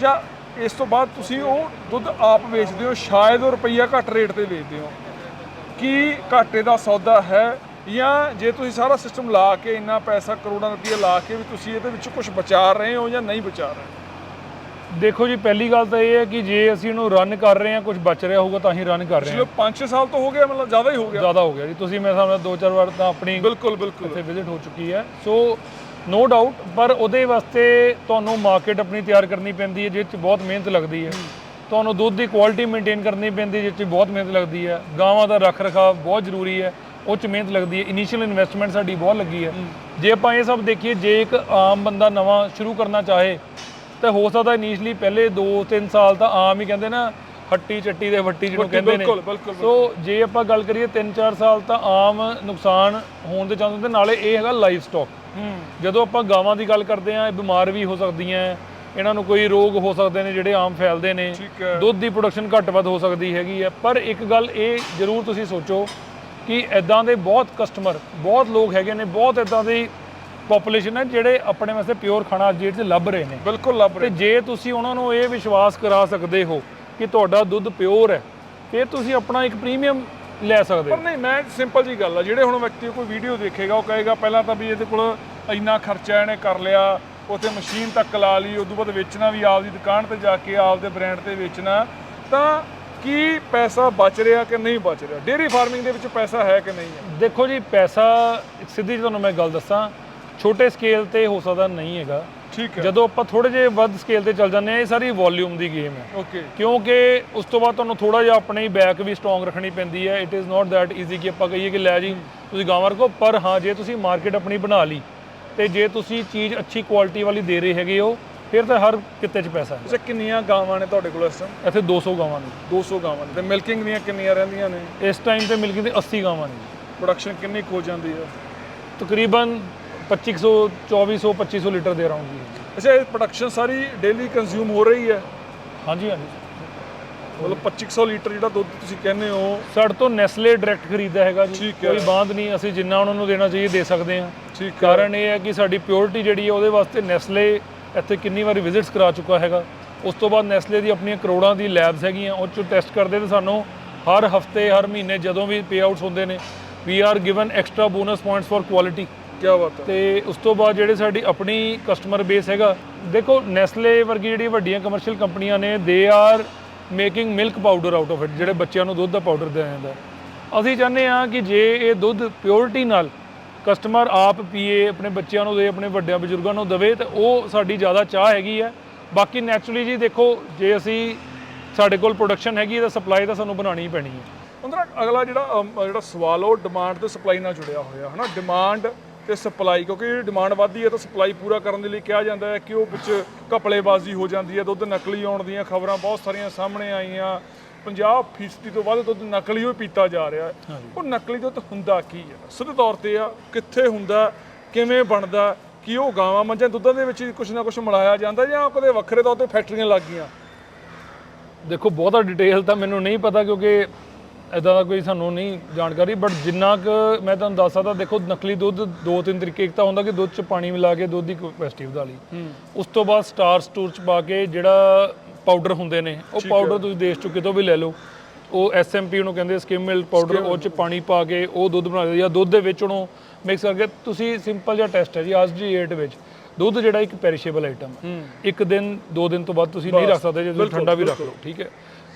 ਜਾਂ ਇਸ ਤੋਂ ਬਾਅਦ ਤੁਸੀਂ ਉਹ ਦੁੱਧ ਆਪ ਵੇਚਦੇ ਹੋ, ਸ਼ਾਇਦ ਉਹ ਰੁਪਈਆ ਘੱਟ ਰੇਟ ਤੇ ਵੇਚਦੇ ਹੋ। ਕੀ ਘਾਟੇ ਦਾ ਸੌਦਾ ਹੈ? ਜਾਂ ਜੇ ਤੁਸੀਂ ਸਾਰਾ ਸਿਸਟਮ ਲਾ ਕੇ ਇੰਨਾ ਪੈਸਾ ਕਰੋੜਾਂ ਰੁਪਏ ਲਾ ਕੇ ਵੀ ਤੁਸੀਂ ਇਹਦੇ ਵਿੱਚ ਕੁਝ ਬਚਾ ਰਹੇ ਹੋ ਜਾਂ ਨਹੀਂ ਬਚਾ ਰਹੇ? ਦੇਖੋ ਜੀ ਪਹਿਲੀ ਗੱਲ ਤਾਂ ਇਹ ਹੈ ਕਿ ਜੇ ਅਸੀਂ ਇਹਨੂੰ ਰਨ ਕਰ ਰਹੇ ਹਾਂ ਕੁਝ ਬਚ ਰਿਹਾ ਹੋਊਗਾ ਤਾਂ ਹੀ ਰਨ ਕਰ ਰਹੇ ਹਾਂ। 5-6 ਸਾਲ ਤੋਂ ਹੋ ਗਿਆ ਮਤਲਬ ਜ਼ਿਆਦਾ ਹੀ ਹੋ ਗਿਆ। ਜ਼ਿਆਦਾ ਹੋ ਗਿਆ ਜੀ। ਤੁਸੀਂ ਮੇਰੇ ਸਾਹਮਣੇ ਦੋ ਚਾਰ ਵਾਰ ਤਾਂ ਆਪਣੀ ਬਿਲਕੁਲ ਬਿਲਕੁਲ। ਇੱਥੇ ਵਿਜ਼ਿਟ ਹੋ ਚੁੱਕੀ ਹੈ। ਸੋ ਨੋ ਡਾਊਟ ਪਰ ਉਹਦੇ ਵਾਸਤੇ ਤੁਹਾਨੂੰ ਮਾਰਕੀਟ ਆਪਣੀ ਤਿਆਰ ਕਰਨੀ ਪੈਂਦੀ ਹੈ ਜਿਸ 'ਚ ਬਹੁਤ ਮਿਹਨਤ ਲੱਗਦੀ ਹੈ। ਤੁਹਾਨੂੰ ਦੁੱਧ ਦੀ ਕੁਆਲਿਟੀ ਮੇਨਟੇਨ ਕਰਨੀ ਪੈਂਦੀ ਹੈ ਜਿਸ 'ਚ ਬਹੁਤ ਮਿਹਨਤ ਲੱਗਦੀ ਹੈ। ਗਾਵਾਂ ਦਾ ਰੱਖ ਰਖਾਵ ਬਹੁਤ ਜ਼ਰੂਰੀ ਹੈ ਉਹ 'ਚ ਮਿਹਨਤ ਲੱਗਦੀ ਹੈ। ਇਨੀਸ਼ੀਅਲ ਇਨਵੈਸਟਮੈਂਟ ਸਾਡੀ ਬਹੁਤ ਲੱਗੀ ਹੈ। ਜੇ ਆਪਾਂ ਇਹ ਸਭ ਦੇਖੀਏ ਜੇ ਇੱਕ ਆਮ ਬੰਦਾ ਨਵਾਂ ਸ਼ੁਰੂ ਕਰਨਾ ਚਾਹੇ ਤਾਂ ਹੋ ਸਕਦਾ ਇਨੀਸ਼ੀਅਲੀ ਪਹਿਲੇ 2-3 ਸਾਲ ਤਾਂ ਆਮ ਹੀ ਕਹਿੰਦੇ ਨਾ ਹੱਟੀ ਚੱਟੀ ਦੇ ਵੱਟੀ ਜਿਹਨੂੰ ਕਹਿੰਦੇ ਨੇ। ਸੋ ਜੇ ਆਪਾਂ ਗੱਲ ਕਰੀਏ 3-4 ਸਾਲ ਤਾਂ ਆਮ ਨੁਕਸਾਨ ਹੋਣ ਦੇ ਚਾਂਸ ਹੁੰਦੇ ਨਾਲੇ ਇਹ ਹੈਗਾ ਲਾਈਵ ਸਟਾਕ ਜਦੋਂ ਆਪਾਂ ਗਾਵਾਂ ਦੀ ਗੱਲ ਕਰਦੇ ਆਂ ਇਹ ਬਿਮਾਰ ਵੀ ਹੋ ਸਕਦੀਆਂ ਇਹਨਾਂ ਨੂੰ ਕੋਈ ਰੋਗ ਹੋ ਸਕਦੇ ਨੇ ਜਿਹੜੇ ਆਮ ਫੈਲਦੇ ਨੇ। ਦੁੱਧ ਦੀ ਪ੍ਰੋਡਕਸ਼ਨ ਘੱਟ ਵੱਧ ਹੋ ਸਕਦੀ ਹੈਗੀ ਹੈ। ਪਰ ਇੱਕ ਗੱਲ ਇਹ ਜ਼ਰੂਰ ਤੁਸੀਂ ਸੋਚੋ ਕਿ ਐਦਾਂ ਦੇ ਬਹੁਤ ਕਸਟਮਰ ਬਹੁਤ ਲੋਕ ਹੈਗੇ ਨੇ ਬਹੁਤ ਐਦਾਂ ਦੀ ਪੋਪੂਲੇਸ਼ਨ ਹੈ ਜਿਹੜੇ ਆਪਣੇ ਵਾਸਤੇ ਪਿਓਰ ਖਾਣਾ ਅੱਜ ਡੇਟ 'ਚ ਲੱਭ ਰਹੇ ਨੇ। ਬਿਲਕੁਲ ਲੱਭ ਤੇ ਰਹੇ ਜੇ ਤੁਸੀਂ ਉਹਨਾਂ ਨੂੰ ਇਹ ਵਿਸ਼ਵਾਸ ਕਰਾ ਸਕਦੇ ਹੋ ਕਿ ਤੁਹਾਡਾ ਦੁੱਧ ਪਿਓਰ ਹੈ ਫਿਰ ਤੁਸੀਂ ਆਪਣਾ ਇੱਕ ਪ੍ਰੀਮੀਅਮ ਲੈ ਸਕਦੇ ਪਰ ਹੋ ਨਹੀਂ ਮੈਂ ਸਿੰਪਲ ਜੀ ਗੱਲ ਆ ਜਿਹੜੇ ਹੁਣ ਵਿਅਕਤੀ ਕੋਈ ਵੀਡੀਓ ਦੇਖੇਗਾ ਉਹ ਕਹੇਗਾ ਪਹਿਲਾਂ ਤਾਂ ਵੀ ਇਹਦੇ ਕੋਲ ਇੰਨਾ ਖਰਚਾ ਇਹਨੇ ਕਰ ਲਿਆ ਉੱਥੇ ਮਸ਼ੀਨ ਤੱਕ ਲਾ ਲਈ ਉਦੋਂ ਬਾਅਦ ਵੇਚਣਾ ਵੀ ਆਪਦੀ ਦੁਕਾਨ ਤੇ ਜਾ ਕੇ ਆਪਦੇ ਬ੍ਰਾਂਡ ਤੇ ਵੇਚਣਾ ਤਾਂ ਕੀ ਪੈਸਾ ਬਚ ਰਿਹਾ ਕਿ ਨਹੀਂ ਬਚ ਰਿਹਾ? ਡੇਅਰੀ ਫਾਰਮਿੰਗ ਦੇ ਵਿੱਚ ਪੈਸਾ ਹੈ ਕਿ ਨਹੀਂ ਹੈ? ਦੇਖੋ ਜੀ ਪੈਸਾ ਸਿੱਧੀ ਜਿਹੀ ਤੁਹਾਨੂੰ ਮੈਂ ਗੱਲ ਦੱਸਾਂ ਛੋਟੇ ਸਕੇਲ ਤੇ ਹੋ ਸਕਦਾ ਨਹੀਂ ਹੈਗਾ। ਠੀਕ ਹੈ। ਜਦੋਂ ਆਪਾਂ ਥੋੜੇ ਜਿਹੇ ਵੱਧ ਸਕੇਲ ਤੇ ਚੱਲ ਜਾਂਦੇ ਆ ਇਹ ਸਾਰੀ ਵੋਲਿਊਮ ਦੀ ਗੇਮ ਹੈ। ਓਕੇ ਕਿਉਂਕਿ ਉਸ ਤੋਂ ਬਾਅਦ ਤੁਹਾਨੂੰ ਥੋੜਾ ਜਿਹਾ ਆਪਣੇ ਬੈਕ ਵੀ ਸਟਰੋਂਗ ਰੱਖਣੀ ਪੈਂਦੀ ਹੈ। It is not that easy ਕਿ ਆਪਾਂ ਕਹੀਏ ਕਿ ਲੈ ਜੀ ਤੁਸੀਂ ਗਾਵਾਂ ਰੱਖੋ ਪਰ ਹਾਂ ਜੇ ਤੁਸੀਂ ਮਾਰਕੀਟ ਆਪਣੀ ਬਣਾ ਲਈ ਤੇ ਜੇ ਤੁਸੀਂ ਚੀਜ਼ ਅੱਛੀ ਕੁਆਲਿਟੀ ਵਾਲੀ ਦੇ ਰਹੇ ਹੈਗੇ ਹੋ ਫਿਰ ਤਾਂ ਹਰ ਕਿਤੇ 'ਚ ਪੈਸਾ ਹੈ। ਅੱਛਾ ਕਿੰਨੀਆਂ ਗਾਵਾਂ ਨੇ ਤੁਹਾਡੇ ਕੋਲ ਇਸ ਟਾਈਮ ਇੱਥੇ 200 ਗਾਵਾਂ ਨੇ। 200 ਗਾਵਾਂ ਨੇ। ਤੇ ਮਿਲਕਿੰਗ ਦੀਆਂ ਕਿੰਨੀਆਂ ਰਹਿੰਦੀਆਂ ਨੇ? ਇਸ ਟਾਈਮ ਤੇ ਮਿਲਕਿੰਗ ਦੇ 80 ਗਾਵਾਂ ਨੇ। ਪ੍ਰੋਡਕਸ਼ਨ ਕਿੰਨੀ ਕੁ ਹੋ ਜਾਂਦੀ ਹੈ? ਤਕਰੀਬਨ 2500 2400 2500 ਲੀਟਰ ਦੇ ਰਹਾਂਗੀ ਅੱਛਾ ਇਹ ਪ੍ਰੋਡਕਸ਼ਨ ਸਾਰੀ ਡੇਲੀ ਕੰਜ਼ਿਊਮ ਹੋ ਰਹੀ ਹੈ? ਹਾਂਜੀ ਹਾਂਜੀ। ਮਤਲਬ 2500 ਲੀਟਰ ਜਿਹੜਾ ਦੁੱਧ ਤੁਸੀਂ ਕਹਿੰਦੇ ਹੋ। ਸਾਡੇ ਤੋਂ ਨੈਸਲੇ ਡਾਇਰੈਕਟ ਖਰੀਦਦਾ ਹੈਗਾ ਜੀ। ਠੀਕ ਹੈ। ਕੋਈ ਬਾਂਧ ਨਹੀਂ ਅਸੀਂ ਜਿੰਨਾ ਉਹਨਾਂ ਨੂੰ ਦੇਣਾ ਚਾਹੀਏ ਦੇ ਸਕਦੇ ਹਾਂ। ਠੀਕ ਹੈ। ਕਾਰਨ ਇਹ ਹੈ ਕਿ ਸਾਡੀ ਪਿਓਰਿਟੀ ਜਿਹੜੀ ਹੈ ਉਹਦੇ ਵਾਸਤੇ ਨੈਸਲੇ ਇੱਥੇ ਕਿੰਨੀ ਵਾਰੀ ਵਿਜ਼ਿਟਸ ਕਰਾ ਚੁੱਕਾ ਹੈਗਾ। ਉਸ ਤੋਂ ਬਾਅਦ ਨੈਸਲੇ ਦੀ ਆਪਣੀਆਂ ਕਰੋੜਾਂ ਦੀ ਲੈਬਸ ਹੈਗੀਆਂ ਉਹ 'ਚੋਂ ਟੈਸਟ ਕਰਦੇ ਤੇ ਸਾਨੂੰ ਹਰ ਹਫ਼ਤੇ ਹਰ ਮਹੀਨੇ ਜਦੋਂ ਵੀ ਪੇ ਆਊਟਸ ਹੁੰਦੇ ਨੇ we are given extra bonus points for quality ਕੀ ਬਾਤ ਹੈ। ਤੇ ਉਸ ਤੋਂ ਬਾਅਦ ਜਿਹੜੇ ਸਾਡੀ ਆਪਣੀ ਕਸਟਮਰ ਬੇਸ ਹੈਗਾ ਦੇਖੋ ਨੈਸਲੇ ਵਰਗੀ ਜਿਹੜੀ ਵੱਡੀਆਂ ਕਮਰਸ਼ੀਅਲ ਕੰਪਨੀਆਂ ਨੇ they are making milk powder out of it ਜਿਹੜੇ ਬੱਚਿਆਂ ਨੂੰ ਦੁੱਧ ਦਾ ਪਾਊਡਰ ਦਿਆ ਜਾਂਦਾ ਅਸੀਂ ਚਾਹੁੰਦੇ ਹਾਂ ਕਿ ਜੇ ਇਹ ਦੁੱਧ ਪਿਓਰਿਟੀ ਨਾਲ ਕਸਟਮਰ ਆਪ ਪੀਏ ਆਪਣੇ ਬੱਚਿਆਂ ਨੂੰ ਦੇ ਆਪਣੇ ਵੱਡਿਆਂ ਬਜ਼ੁਰਗਾਂ ਨੂੰ ਦਵੇ ਤੇ ਉਹ ਸਾਡੀ ਜ਼ਿਆਦਾ ਚਾਹ ਹੈਗੀ ਹੈ। ਬਾਕੀ ਨੈਚੁਰਲੀ ਜੀ ਦੇਖੋ ਜੇ ਅਸੀਂ ਸਾਡੇ ਕੋਲ ਪ੍ਰੋਡਕਸ਼ਨ ਹੈਗੀ ਇਹਦਾ ਸਪਲਾਈ ਤਾਂ ਸਾਨੂੰ ਬਣਾਉਣੀ ਹੀ ਪੈਣੀ ਹੈ। ਉਹਦਾ ਅਗਲਾ ਜਿਹੜਾ ਜਿਹੜਾ ਸਵਾਲ ਉਹ ਡਿਮਾਂਡ ਤੇ ਸਪਲਾਈ ਨਾਲ ਜੁੜਿਆ ਹੋਇਆ ਹਨਾ? ਡਿਮਾਂਡ ਤੇ ਸਪਲਾਈ ਕਿਉਂਕਿ ਡਿਮਾਂਡ ਵੱਧਦੀ ਹੈ ਤਾਂ ਸਪਲਾਈ ਪੂਰਾ ਕਰਨ ਦੇ ਲਈ ਕਿਹਾ ਜਾਂਦਾ ਹੈ ਕਿ ਉਹ ਵਿੱਚ ਕਪੜੇਬਾਜ਼ੀ ਹੋ ਜਾਂਦੀ ਹੈ ਦੁੱਧ ਨਕਲੀ ਆਉਣ ਦੀਆਂ ਖਬਰਾਂ ਬਹੁਤ ਸਾਰੀਆਂ ਸਾਹਮਣੇ ਆਈਆਂ। 50% ਤੋਂ ਵੱਧ ਦੁੱਧ ਨਕਲੀ ਹੋਈ ਪੀਤਾ ਜਾ ਰਿਹਾ ਹੈ। ਉਹ ਨਕਲੀ ਦੁੱਧ ਹੁੰਦਾ ਕੀ ਹੈ? ਸਿੱਧੇ ਤੌਰ ਤੇ ਆ ਕਿੱਥੇ ਹੁੰਦਾ ਕਿਵੇਂ ਬਣਦਾ ਕਿ ਉਹ ਗਾਵਾਂ ਮੱਝਾਂ ਦੁੱਧਾਂ ਦੇ ਵਿੱਚ ਕੁਝ ਨਾ ਕੁਝ ਮਿਲਾਇਆ ਜਾਂਦਾ ਜਾਂ ਕਦੇ ਵੱਖਰੇ ਤੌਰ ਤੇ ਫੈਕਟਰੀਆਂ ਲੱਗ ਗਈਆਂ? ਦੇਖੋ ਬਹੁਤਾ ਡਿਟੇਲ ਤਾਂ ਮੈਨੂੰ ਨਹੀਂ ਪਤਾ ਕਿਉਂਕਿ ਇਦਾਂ ਦਾ ਕੋਈ ਸਾਨੂੰ ਨਹੀਂ ਜਾਣਕਾਰੀ ਬਟ ਜਿੰਨਾ ਕੁ ਮੈਂ ਤੁਹਾਨੂੰ ਦੱਸ ਸਕਦਾ ਦੇਖੋ ਨਕਲੀ ਦੁੱਧ ਦੋ ਤਿੰਨ ਤਰੀਕੇ ਇੱਕ ਤਾਂ ਹੁੰਦਾ ਕਿ ਦੁੱਧ 'ਚ ਪਾਣੀ ਮਿਲਾ ਕੇ ਦੁੱਧ ਦੀ ਕਪੈਸਿਟੀ ਵਧਾ ਲਈ। ਉਸ ਤੋਂ ਬਾਅਦ ਸਟਾਰ ਸਟੂਰ 'ਚ ਪਾ ਕੇ ਜਿਹੜਾ ਪਾਊਡਰ ਹੁੰਦੇ ਨੇ ਉਹ ਪਾਊਡਰ ਤੁਸੀਂ ਦੇਸ਼ 'ਚੋਂ ਕਿਤੋਂ ਵੀ ਲੈ ਲਓ। ਉਹ ਐਸਐਮਪੀ ਨੂੰ ਕਹਿੰਦੇ ਸਕਿਮ ਮਿਲਕ ਪਾਊਡਰ ਉਹ 'ਚ ਪਾਣੀ ਪਾ ਕੇ ਉਹ ਦੁੱਧ ਬਣਾ ਦਿੰਦੇ ਜਾਂ ਦੁੱਧ ਦੇ ਵਿੱਚ ਉਹਨੂੰ ਮਿਕਸ ਕਰਕੇ ਤੁਸੀਂ ਸਿੰਪਲ ਜਿਹਾ ਟੈਸਟ ਹੈ ਜੀ ਆਸਜੀ 8 ਵਿੱਚ। ਦੁੱਧ ਜਿਹੜਾ ਇੱਕ ਪੈਰੀਸ਼ੇਬਲ ਆਈਟਮ ਹੈ। ਇੱਕ ਦਿਨ ਦੋ ਦਿਨ ਤੋਂ ਬਾਅਦ ਤੁਸੀਂ ਨਹੀਂ ਰੱਖ ਸਕਦੇ ਜੇ ਤੁਸੀਂ ਠੰਡਾ ਵੀ ਰੱਖ ਲਓ ਠੀਕ ਹੈ।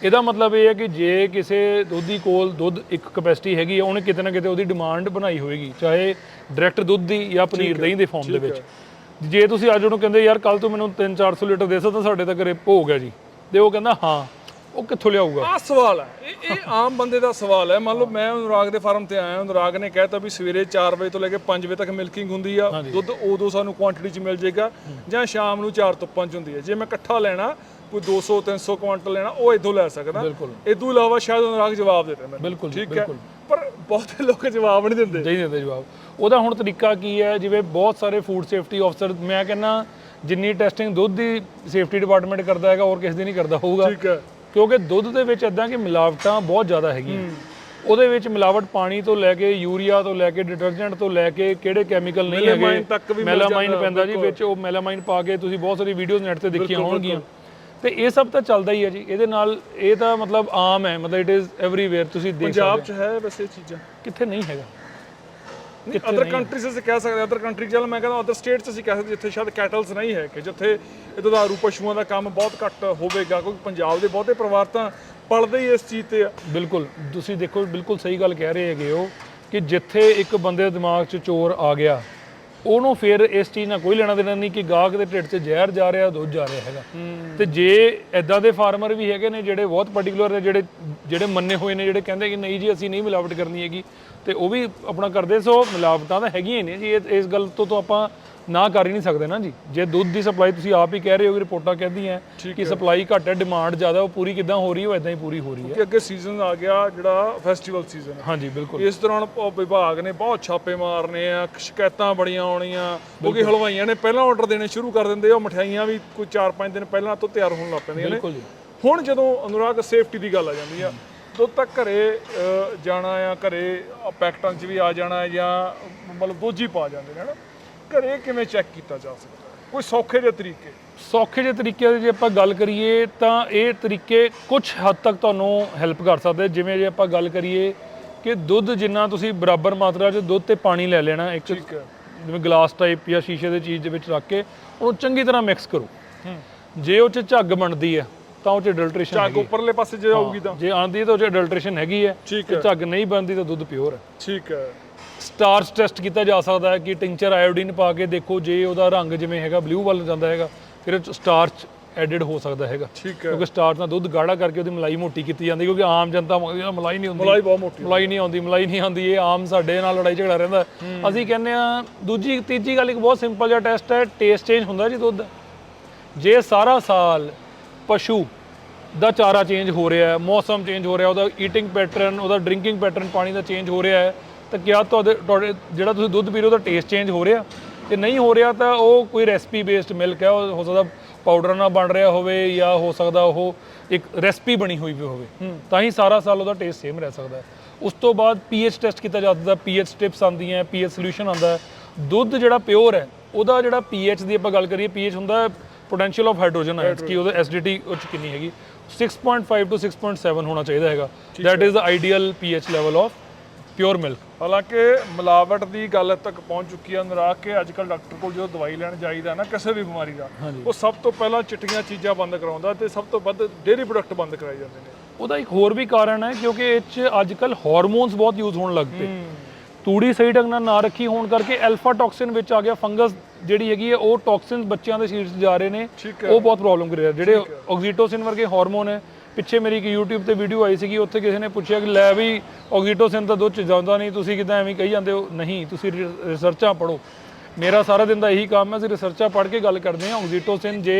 ਇਹਦਾ ਮਤਲਬ ਇਹ ਹੈ ਕਿ ਜੇ ਕਿਸੇ ਦੁੱਧੀ ਕੋਲ ਦੁੱਧ ਇੱਕ ਕਪੈਸਿਟੀ ਹੈਗੀ ਹੈ ਉਹਨੇ ਕਿਤੇ ਨਾ ਕਿਤੇ ਉਹਦੀ ਡਿਮਾਂਡ ਬਣਾਈ ਹੋਏਗੀ ਚਾਹੇ ਡਾਇਰੈਕਟ ਦੁੱਧ ਦੀ ਜਾਂ ਪਨੀਰ ਦਹੀਂ ਦੇ ਫਾਰਮ ਦੇ ਵਿੱਚ। ਜੇ ਤੁਸੀਂ ਅੱਜ ਉਹਨੂੰ ਕਹਿੰਦੇ ਯਾਰ ਕੱਲ ਤੂੰ ਮੈਨੂੰ 3-400 ਲੀਟਰ ਦੇ ਸਕਦਾ ਸਾਡੇ ਤਾਂ ਘਰੇ ਭੋਗ ਹੈ ਜੀ। ਤੇ ਉਹ ਕਹਿੰਦਾ ਹਾਂ। ਉਹ ਕਿੱਥੋਂ ਲਿਆਊਗਾ? ਆ ਸਵਾਲ ਹੈ। ਇਹ ਇਹ ਆਮ ਬੰਦੇ ਦਾ ਸਵਾਲ ਹੈ। ਮੰਨ ਲਓ ਮੈਂ ਅਨੁਰਾਗ ਦੇ ਫਾਰਮ ਤੇ ਆਇਆ ਅਨੁਰਾਗ ਨੇ ਕਹਿਤਾ ਵੀ ਸਵੇਰੇ 4 ਵਜੇ ਤੋਂ ਲੈ ਕੇ 5 ਵਜੇ ਤੱਕ ਮਿਲਕਿੰਗ ਹੁੰਦੀ ਆ। ਦੁੱਧ ਉਦੋਂ ਸਾਨੂੰ ਕੁਆਂਟੀਟੀ 'ਚ ਮਿਲ ਜਾਏਗਾ ਜਾਂ ਸ਼ਾਮ ਨੂੰ 4 ਤੋਂ 5 ਹੁੰਦੀ ਹੈ ਜੇ ਮੈਂ ਇਕੱਠਾ ਲੈਣਾ ਕੋਈ 200 300 ਕੁਆਂਟਲ ਲੈਣਾ ਉਹ ਇਦੋਂ ਲੈ ਸਕਦਾ। ਤੋਂ ਇਲਾਵਾ ਸ਼ਾਇਦ ਅਨੁਰਾਗ ਜਵਾਬ ਦੇ ਦੇ ਮੈਨੂੰ। ਬਿਲਕੁਲ ਠੀਕ ਹੈ। ਪਰ ਬਹੁਤੇ ਲੋਕ ਜਵਾਬ ਨਹੀਂ ਦਿੰਦੇ। ਨਹੀਂ ਦਿੰਦੇ ਜਵਾਬ। ਉਹਦਾ ਹੁਣ ਤਰੀਕਾ ਕੀ ਹੈ? ਜਿਵੇਂ ਬਹੁਤ ਸਾਰੇ ਫੂਡ ਸੇਫਟੀ ਅਫਸਰ ਮੈਂ ਕਹਿੰਦਾ ਜਿੰਨੀ ਟੈਸਟਿੰਗ ਦੁੱਧ ਦੀ ਸੇਫਟੀ ਡਿਪਾਰਟਮੈਂਟ ਕਰਦਾ ਹੈਗਾ ਹੋਰ ਕਿਸੇ ਦੀ ਨਹੀਂ ਕਰਦਾ ਹੋਊਗਾ। ਠੀਕ ਹੈ। ਕਿਉਂਕਿ ਦੁੱਧ ਦੇ ਵਿੱਚ ਇਦਾਂ ਕਿ ਮਿਲਾਵਟਾਂ ਬਹੁਤ ਜ਼ਿਆਦਾ ਹੈਗੀਆਂ। ਉਹਦੇ ਵਿੱਚ ਮਿਲਾਵਟ ਪਾਣੀ ਤੋਂ ਲੈ ਕੇ ਯੂਰੀਆ ਤੋਂ ਲੈ ਕੇ ਡਿਟਰਜੈਂਟ ਤੋਂ ਲੈ ਕੇ ਕਿਹੜੇ ਕੈਮੀਕਲ ਨਹੀਂ ਮੈਲਾਮਾਈਨ ਹੈਗੇ ਤੱਕ ਵੀ ਮਿਲ ਮੈਲਾਮਾਈਨ ਪੈਂਦਾ ਜੀ ਵਿੱਚ ਉਹ ਮੈਲਾਮਾਈਨ ਪਾ ਕੇ ਤੁਸੀਂ ਬਹੁਤ ਸਾਰੀ ਵੀਡੀਓਜ਼ ਨੈਟ ਤੇ ਦੇਖੀਆਂ ਹੋਣਗੀਆਂ। ਤੇ ਇਹ ਸਭ ਤਾਂ ਚੱਲਦਾ ਹੀ ਹੈ ਜੀ। ਇਹਦੇ ਨਾਲ ਇਹ ਤਾਂ ਮਤਲਬ ਆਮ ਹੈ ਮਤਲਬ ਇਟ ਇਜ਼ ਐਵਰੀਵੇਅਰ ਤੁਸੀਂ ਦੇਖ ਪੰਜਾਬ ਸਕਦੇ 'ਚ ਹੈ ਵੈਸੇ ਇਹ ਚੀਜ਼ਾਂ। ਕਿੱਥੇ ਨਹੀਂ ਹੈਗਾ। ਅਦਰ ਕੰਟਰੀਜ਼ ਅਸੀਂ ਕਹਿ ਸਕਦੇ ਅਦਰ ਕੰਟਰੀ ਚੱਲ ਮੈਂ ਕਹਿੰਦਾ ਅਦਰ ਸਟੇਟਸ ਅਸੀਂ ਕਹਿ ਸਕਦੇ ਜਿੱਥੇ ਸ਼ਾਇਦ ਕੈਟਲਸ ਨਹੀਂ ਹੈ ਕਿ ਜਿੱਥੇ ਇਹ ਦੁਧਾਰੂ ਪਸ਼ੂਆਂ ਦਾ ਕੰਮ ਬਹੁਤ ਘੱਟ ਹੋਵੇਗਾ ਕਿਉਂਕਿ ਪੰਜਾਬ ਦੇ ਬਹੁਤੇ ਪਰਿਵਾਰ ਤਾਂ ਪਲਦੇ ਹੀ ਇਸ ਚੀਜ਼ ਤੇ ਆ। ਬਿਲਕੁਲ ਤੁਸੀਂ ਦੇਖੋ ਬਿਲਕੁਲ ਸਹੀ ਗੱਲ ਕਹਿ ਰਹੇ ਹੈਗੇ ਹੋ ਕਿ ਜਿੱਥੇ ਇੱਕ ਬੰਦੇ ਦੇ ਦਿਮਾਗ 'ਚ ਚੋਰ ਆ ਗਿਆ ਉਹਨੂੰ ਫਿਰ ਇਸ ਚੀਜ਼ ਨਾਲ ਕੋਈ ਲੈਣਾ ਦੇਣਾ ਨਹੀਂ ਕਿ ਗਾਹਕ ਦੇ ਢਿੱਡ 'ਚ ਜ਼ਹਿਰ ਜਾ ਰਿਹਾ ਦੁੱਧ ਜਾ ਰਿਹਾ ਹੈਗਾ। ਤੇ ਜੇ ਐਦਾਂ ਦੇ ਫਾਰਮਰ ਵੀ ਹੈਗੇ ਨੇ ਜਿਹੜੇ ਬਹੁਤ ਪਾਰਟਿਕੂਲਰ ਨੇ ਜਿਹੜੇ ਜਿਹੜੇ ਮੰਨੇ ਹੋਏ ਨੇ ਜਿਹੜੇ ਕਹਿੰਦੇ ਕਿ ਨਹੀਂ ਜੀ ਅਸੀਂ ਨਹੀਂ ਮਿਲਾਵਟ ਕਰਨੀ ਹੈਗੀ ਤੇ ਉਹ ਵੀ ਆਪਣਾ ਕਰਦੇ ਸੋ ਮਿਲਾਵਟਾਂ ਤਾਂ ਹੈਗੀਆਂ ਹੀ ਨੇ ਜੀ ਇਸ ਗੱਲ ਤੋਂ ਤਾਂ ਆਪਾਂ ਨਾ ਕਰ ਹੀ ਨਹੀਂ ਸਕਦੇ ਨਾ ਜੀ। ਜੇ ਦੁੱਧ ਦੀ ਸਪਲਾਈ ਤੁਸੀਂ ਆਪ ਹੀ ਕਹਿ ਰਹੇ ਹੋ ਕਿ ਰਿਪੋਰਟਾਂ ਕਹਿੰਦੀਆਂ ਕਿ ਸਪਲਾਈ ਘੱਟ ਹੈ ਡਿਮਾਂਡ ਜ਼ਿਆਦਾ ਉਹ ਪੂਰੀ ਕਿਦਾਂ ਹੋ ਰਹੀ ਹੈ ਉਹ ਇਦਾਂ ਹੀ ਪੂਰੀ ਹੋ ਰਹੀ ਹੈ। ਕਿ ਅੱਗੇ ਸੀਜ਼ਨ ਆ ਗਿਆ ਜਿਹੜਾ ਫੈਸਟੀਵਲ ਸੀਜ਼ਨ ਹੈ। ਹਾਂਜੀ ਬਿਲਕੁਲ। ਇਸ ਦੌਰਾਨ ਉਹ ਵਿਭਾਗ ਨੇ ਬਹੁਤ ਛਾਪੇ ਮਾਰਨੇ ਆ ਸ਼ਿਕਾਇਤਾਂ ਬੜੀਆਂ ਆਉਣੀਆਂ ਕਿਉਂਕਿ ਹਲਵਾਈਆਂ ਨੇ ਪਹਿਲਾਂ ਆਰਡਰ ਦੇਣੇ ਸ਼ੁਰੂ ਕਰ ਦਿੰਦੇ ਆ ਉਹ ਮਠਿਆਈਆਂ ਵੀ ਕੋਈ 4-5 ਦਿਨ ਪਹਿਲਾਂ ਤੋਂ ਤਿਆਰ ਹੋਣ ਲੱਗ ਪੈਂਦੀਆਂ ਨੇ। ਹੁਣ ਜਦੋਂ ਅਨੁਰਾਗ ਸੇਫਟੀ ਦੀ ਗੱਲ ਆ ਜਾਂਦੀ ਆ ਦੁੱਧ ਤੱਕ ਘਰੇ ਜਾਣਾ ਆ ਘਰੇ ਪੈਕਟਾਂ 'ਚ ਵੀ ਆ ਜਾਣਾ ਜਾਂ ਮਤਲਬ ਦੋਜੀ ਪਾ ਜਾਂਦੇ ਨੇ ਹਨਾ? ਘਰੇ ਕਿਵੇਂ ਚੈੱਕ ਕੀਤਾ ਜਾ ਸਕਦਾ? ਹੈ? ਕੋਈ ਸੌਖੇ ਜਿਹੇ ਤਰੀਕੇ? ਸੌਖੇ ਜਿਹੇ ਤਰੀਕੇ ਦੀ ਜੇ ਆਪਾਂ ਗੱਲ ਕਰੀਏ ਤਾਂ ਇਹ ਤਰੀਕੇ ਕੁਝ ਹੱਦ ਤੱਕ ਤੁਹਾਨੂੰ ਹੈਲਪ ਕਰ ਸਕਦੇ ਜਿਵੇਂ ਜੇ ਆਪਾਂ ਗੱਲ ਕਰੀਏ ਕਿ ਦੁੱਧ ਜਿੰਨਾ ਤੁਸੀਂ ਬਰਾਬਰ ਮਾਤਰਾ 'ਚ ਦੁੱਧ ਤੇ ਪਾਣੀ ਲੈ ਲੈਣਾ ਇੱਕ ਠੀਕ ਹੈ। ਜਿਵੇਂ ਗਲਾਸ ਟਾਈਪ ਜਾਂ ਸ਼ੀਸ਼ੇ ਦੇ ਚੀਜ਼ ਦੇ ਵਿੱਚ ਰੱਖ ਕੇ ਉਹਨੂੰ ਚੰਗੀ ਤਰ੍ਹਾਂ ਮਿਕਸ ਕਰੋ। ਜੇ ਉਹ 'ਚ ਝੱਗ ਬਣਦੀ ਹੈ ਤਾਂ ਉਹ 'ਚ ਅਡਲਟ੍ਰੇਸ਼ਨ ਝੱਗ ਉੱਪਰਲੇ ਪਾਸੇ ਜੇ ਆਊਗੀ ਤਾਂ। ਜੇ ਆਂਦੀ ਹੈ ਤਾਂ ਉਹ 'ਚ ਅਡਲਟ੍ਰੇਸ਼ਨ ਹੈਗੀ ਹੈ। ਤੇ ਝੱਗ ਨਹੀਂ ਬਣਦੀ ਤਾਂ ਦੁੱਧ ਪਿਓਰ ਹੈ ਠੀਕ ਹੈ। ਸਟਾਰਚ ਟੈਸਟ ਕੀਤਾ ਜਾ ਸਕਦਾ ਹੈ ਕਿ ਟਿੰਚਰ ਆਇਓਡੀਨ ਪਾ ਕੇ ਦੇਖੋ ਜੇ ਉਹਦਾ ਰੰਗ ਜਿਵੇਂ ਹੈਗਾ ਬਲੂ ਵੱਲ ਜਾਂਦਾ ਹੈਗਾ ਫਿਰ ਉਹ ਸਟਾਰਚ ਐਡਡ ਹੋ ਸਕਦਾ ਹੈਗਾ। ਠੀਕ ਹੈ। ਕਿਉਂਕਿ ਸਟਾਰਚ ਨਾਲ ਦੁੱਧ ਗਾੜਾ ਕਰਕੇ ਉਹਦੀ ਮਲਾਈ ਮੋਟੀ ਕੀਤੀ ਜਾਂਦੀ ਕਿਉਂਕਿ ਆਮ ਜਨਤਾ ਮੰਗਦੀ ਆ ਮਲਾਈ ਨਹੀਂ ਹੁੰਦੀ। ਮਲਾਈ ਬਹੁਤ ਮੋਟੀ ਮਲਾਈ ਨਹੀਂ ਆਉਂਦੀ ਮਲਾਈ ਨਹੀਂ ਆਉਂਦੀ ਇਹ ਆਮ ਸਾਡੇ ਨਾਲ ਲੜਾਈ ਝਗੜਾ ਰਹਿੰਦਾ। ਅਸੀਂ ਕਹਿੰਦੇ ਆ ਦੂਜੀ ਤੀਜੀ ਗੱਲ ਇੱਕ ਬਹੁਤ ਸਿੰਪਲ ਜਿਹਾ ਟੈਸਟ ਹੈ ਟੇਸਟ ਚੇਂਜ ਹੁੰਦਾ ਜੀ ਦੁੱਧ। ਦਾ। ਜੇ ਸਾਰਾ ਸਾਲ ਪਸ਼ੂ ਦਾ ਚਾਰਾ ਚੇਂਜ ਹੋ ਰਿਹਾ ਹੈ ਮੌਸਮ ਚੇਂਜ ਹੋ ਰਿਹਾ ਉਹਦਾ ਈਟਿੰਗ ਪੈਟਰਨ ਉਹਦਾ ਡਰਿੰਕਿੰਗ ਪੈਟਰਨ ਪਾਣੀ ਦਾ ਚੇਂਜ ਹੋ ਰਿਹਾ ਹੈ ਤਾਂ ਕਿਆ ਤੁਹਾਡੇ ਤੁਹਾਡੇ ਜਿਹੜਾ ਤੁਸੀਂ ਦੁੱਧ ਪੀ ਰਹੇ ਹੋ ਉਹਦਾ ਟੇਸਟ ਚੇਂਜ ਹੋ ਰਿਹਾ। ਜੇ ਨਹੀਂ ਹੋ ਰਿਹਾ ਤਾਂ ਉਹ ਕੋਈ ਰੈਸਪੀ ਬੇਸਡ ਮਿਲਕ ਹੈ ਉਹ ਹੋ ਸਕਦਾ ਪਾਊਡਰ ਨਾਲ ਬਣ ਰਿਹਾ ਹੋਵੇ ਜਾਂ ਹੋ ਸਕਦਾ ਉਹ ਇੱਕ ਰੈਸਪੀ ਬਣੀ ਹੋਈ ਵੀ ਹੋਵੇ। ਤਾਂ ਹੀ ਸਾਰਾ ਸਾਲ ਉਹਦਾ ਟੇਸਟ ਸੇਮ ਰਹਿ ਸਕਦਾ ਹੈ। ਉਸ ਤੋਂ ਬਾਅਦ ਪੀਐਚ ਟੈਸਟ ਕੀਤਾ ਜਾਂਦਾ ਪੀਐਚ ਸਟ੍ਰਿਪਸ ਆਉਂਦੀਆਂ ਪੀਐਚ ਸੋਲੂਸ਼ਨ ਆਉਂਦਾ ਹੈ। ਦੁੱਧ ਜਿਹੜਾ ਪਿਓਰ ਹੈ ਉਹਦਾ ਜਿਹੜਾ ਪੀਐਚ ਦੀ ਆਪਾਂ ਗੱਲ ਕਰੀਏ ਪੀਐਚ ਹੁੰਦਾ ਹੈ ਪੋਟੈਂਸ਼ੀਅਲ ਆਫ ਹਾਈਡਰੋਜਨ ਆਇਨਸ ਕੀ ਉਹਦਾ ਐਸਿਡਿਟੀ ਉਹ 'ਚ ਕਿੰਨੀ ਹੈਗੀ। 6.5 ਤੋਂ 6.7 ਹੋਣਾ ਚਾਹੀਦਾ ਹੈਗਾ। That is the ideal pH level of pure milk. ਹਾਲਾਂਕਿ ਮਿਲਾਵਟ ਦੀ ਗੱਲ ਤੱਕ ਪਹੁੰਚ ਚੁੱਕੀ ਹੈ ਅਨੁਰਾਗ ਕੇ ਅੱਜ ਕੱਲ ਡਾਕਟਰ ਕੋਲ ਜਦੋਂ ਦਵਾਈ ਲੈਣ ਜਾਈਦਾ ਨਾ ਕਿਸੇ ਵੀ ਬਿਮਾਰੀ ਦਾ ਉਹ ਸਭ ਤੋਂ ਪਹਿਲਾਂ ਚਿੱਟੀਆਂ ਚੀਜ਼ਾਂ ਬੰਦ ਕਰਾਉਂਦਾ ਤੇ ਸਭ ਤੋਂ ਵੱਧ ਡੇਅਰੀ ਪ੍ਰੋਡਕਟ ਬੰਦ ਕਰਾਏ ਜਾਂਦੇ ਨੇ। ਉਹਦਾ ਇੱਕ ਹੋਰ ਵੀ ਕਾਰਨ ਹੈ ਕਿਉਂਕਿ ਇਹ 'ਚ ਅੱਜ ਕੱਲ ਹਾਰਮੋਨਸ ਬਹੁਤ ਯੂਜ਼ ਹੋਣ ਲੱਗ ਪਏ। ਤੂੜੀ ਸਹੀ ਢੰਗ ਨਾਲ ਨਾ ਰੱਖੀ ਹੋਣ ਕਰਕੇ ਐਲਫਾ ਟੌਕਸਿਨ ਵਿੱਚ ਆ ਗਿਆ ਫੰਗਸ ਜਿਹੜੀ ਹੈਗੀ ਹੈ ਉਹ ਟੌਕਸਿਨ ਬੱਚਿਆਂ ਦੇ ਸਰੀਰ 'ਚ ਜਾ ਰਹੇ ਨੇ। ਉਹ ਬਹੁਤ ਪ੍ਰੋਬਲਮ ਕਰ ਰਿਹਾ ਜਿਹੜੇ ਆਕਸੀਟੋਸਿਨ ਵਰਗੇ ਹਾਰਮੋਨ ਹੈ ਪਿੱਛੇ ਮੇਰੀ ਇੱਕ YouTube ਤੇ ਵੀਡੀਓ ਆਈ ਸੀਗੀ ਉੱਥੇ ਕਿਸੇ ਨੇ ਪੁੱਛਿਆ ਕਿ ਲੈ ਵੀ ਆਕਸੀਟੋਸਿਨ ਤਾਂ ਦੁੱਧ 'ਚ ਜਾਂਦਾ ਨਹੀਂ ਤੁਸੀਂ ਕਿਦਾਂ ਐਵੇਂ ਕਹੀ ਜਾਂਦੇ ਹੋ? ਨਹੀਂ ਤੁਸੀਂ ਰਿਸਰਚਾਂ ਪੜੋ ਮੇਰਾ ਸਾਰਾ ਦਿਨ ਦਾ ਇਹੀ ਕੰਮ ਹੈ ਅਸੀਂ ਰਿਸਰਚਾਂ ਪੜ੍ਹ ਕੇ ਗੱਲ ਕਰਦੇ ਹਾਂ। ਆਕਸੀਟੋਸਿਨ ਜੇ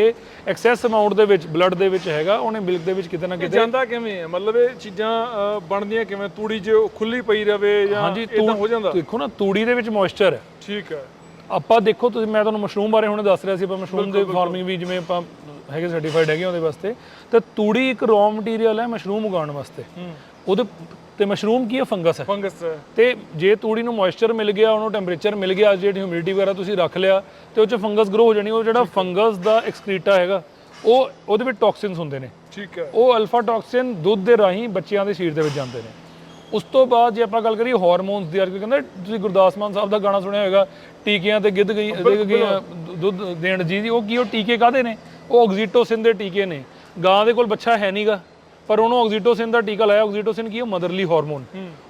ਐਕਸੈਸ ਅਮਾਉਂਟ ਦੇ ਵਿੱਚ ਬਲੱਡ ਦੇ ਵਿੱਚ ਹੈਗਾ ਉਹਨੇ ਮਿਲਕ ਦੇ ਵਿੱਚ ਕਿਤੇ ਨਾ ਕਿਤੇ ਜਾਂਦਾ ਕਿਵੇਂ ਹੈ? ਮਤਲਬ ਇਹ ਚੀਜ਼ਾਂ ਬਣਦੀਆਂ ਕਿਵੇਂ? ਤੂੜੀ ਜੇ ਖੁੱਲੀ ਪਈ ਰਵੇ ਜਾਂ ਹਾਂਜੀ ਇਦਾਂ ਹੋ ਜਾਂਦਾ? ਦੇਖੋ ਨਾ ਤੂੜੀ ਦੇ ਵਿੱਚ ਮੋਇਸਚਰ ਹੈ। ਠੀਕ ਹੈ। ਆਪਾਂ ਦੇਖੋ ਤੁਸੀਂ ਮੈਂ ਤੁਹਾਨੂੰ ਮਸ਼ਰੂਮ ਬਾਰੇ ਹੁਣੇ ਦੱਸ ਰਿਹਾ ਸੀ ਆਪਾਂ ਮਸ਼ਰੂਮ ਦੇ ਫਾਰਮਿੰਗ ਵੀ ਜਿਵੇਂ ਆਪਾਂ ਹੈਗੇ ਸਰਟੀਫਾਈਡ ਹੈਗੇ ਉਹਦੇ ਵਾਸਤੇ। ਤੇ ਤੂੜੀ ਇੱਕ ਰॉ ਮਟੀਰੀਅਲ ਹੈ ਮਸ਼ਰੂਮ ਉਗਾਉਣ ਵਾਸਤੇ। ਉਹਦੇ ਤੇ ਮਸ਼ਰੂਮ ਕੀ ਹੈ? ਫੰਗਸ ਹੈ। ਫੰਗਸ ਤੇ ਜੇ ਤੂੜੀ ਨੂੰ ਮੋਇਸਚਰ ਮਿਲ ਗਿਆ ਉਹਨੂੰ ਟੈਂਪਰੇਚਰ ਮਿਲ ਗਿਆ ਜਿਹੜੀ ਹਿਊਮਿਡਿਟੀ ਵਗੈਰਾ ਤੁਸੀਂ ਰੱਖ ਲਿਆ ਤੇ ਉਹ ਚ ਫੰਗਸ ਗਰੋ ਹੋ ਜਾਣੀ ਉਹ ਜਿਹੜਾ ਫੰਗਸ ਦਾ ਐਕਸਕ੍ਰੀਟਾ ਹੈਗਾ ਉਹ ਉਹਦੇ ਵਿੱਚ ਟੌਕਸਿਨਸ ਹੁੰਦੇ ਨੇ। ਠੀਕ ਹੈ। ਉਹ ਅਲਫਾ ਟੌਕਸਿਨ ਦੁੱਧ ਦੇ ਰਾਹੀਂ ਬੱਚਿਆਂ ਦੇ ਸਰੀਰ ਦੇ ਵਿੱਚ ਜਾਂਦੇ ਨੇ। ਉਸ ਤੋਂ ਬਾਅਦ ਜੇ ਆਪਾਂ ਗੱਲ ਕਰੀਏ ਹਾਰਮੋਨਸ ਦੀ ਕੱਲ੍ਹ ਕਹਿੰਦੇ ਤੁਸੀਂ ਗੁਰਦਾਸ ਮਾਨ ਸਾਹਿਬ ਦਾ ਗਾਣਾ ਸੁਣਿਆ ਹੋਵੇਗਾ ਟੀਕਿਆਂ ਤੇ ਗਿੱਧ ਗਈ ਦੁੱਧ ਦੇਣ ਜੀ ਦੀ ਉਹ ਕੀ ਉਹ ਟੀਕੇ ਕਾਦੇ ਨੇ? ਉਹ ਆਕਸੀਟੋਸਿਨ ਦੇ ਟੀਕੇ ਨੇ। ਗਾਂ ਦੇ ਕੋਲ ਬੱਚਾ ਹੈ ਨਹੀਂਗਾ ਪਰ ਉਹਨੂੰ ਆਕਸੀਟੋਸਿਨ ਦਾ ਟੀਕਾ ਲਾਇਆ ਆਕਸੀਟੋਸਿਨ ਕੀ ਹੈ? ਮਦਰਲੀ ਹਾਰਮੋਨ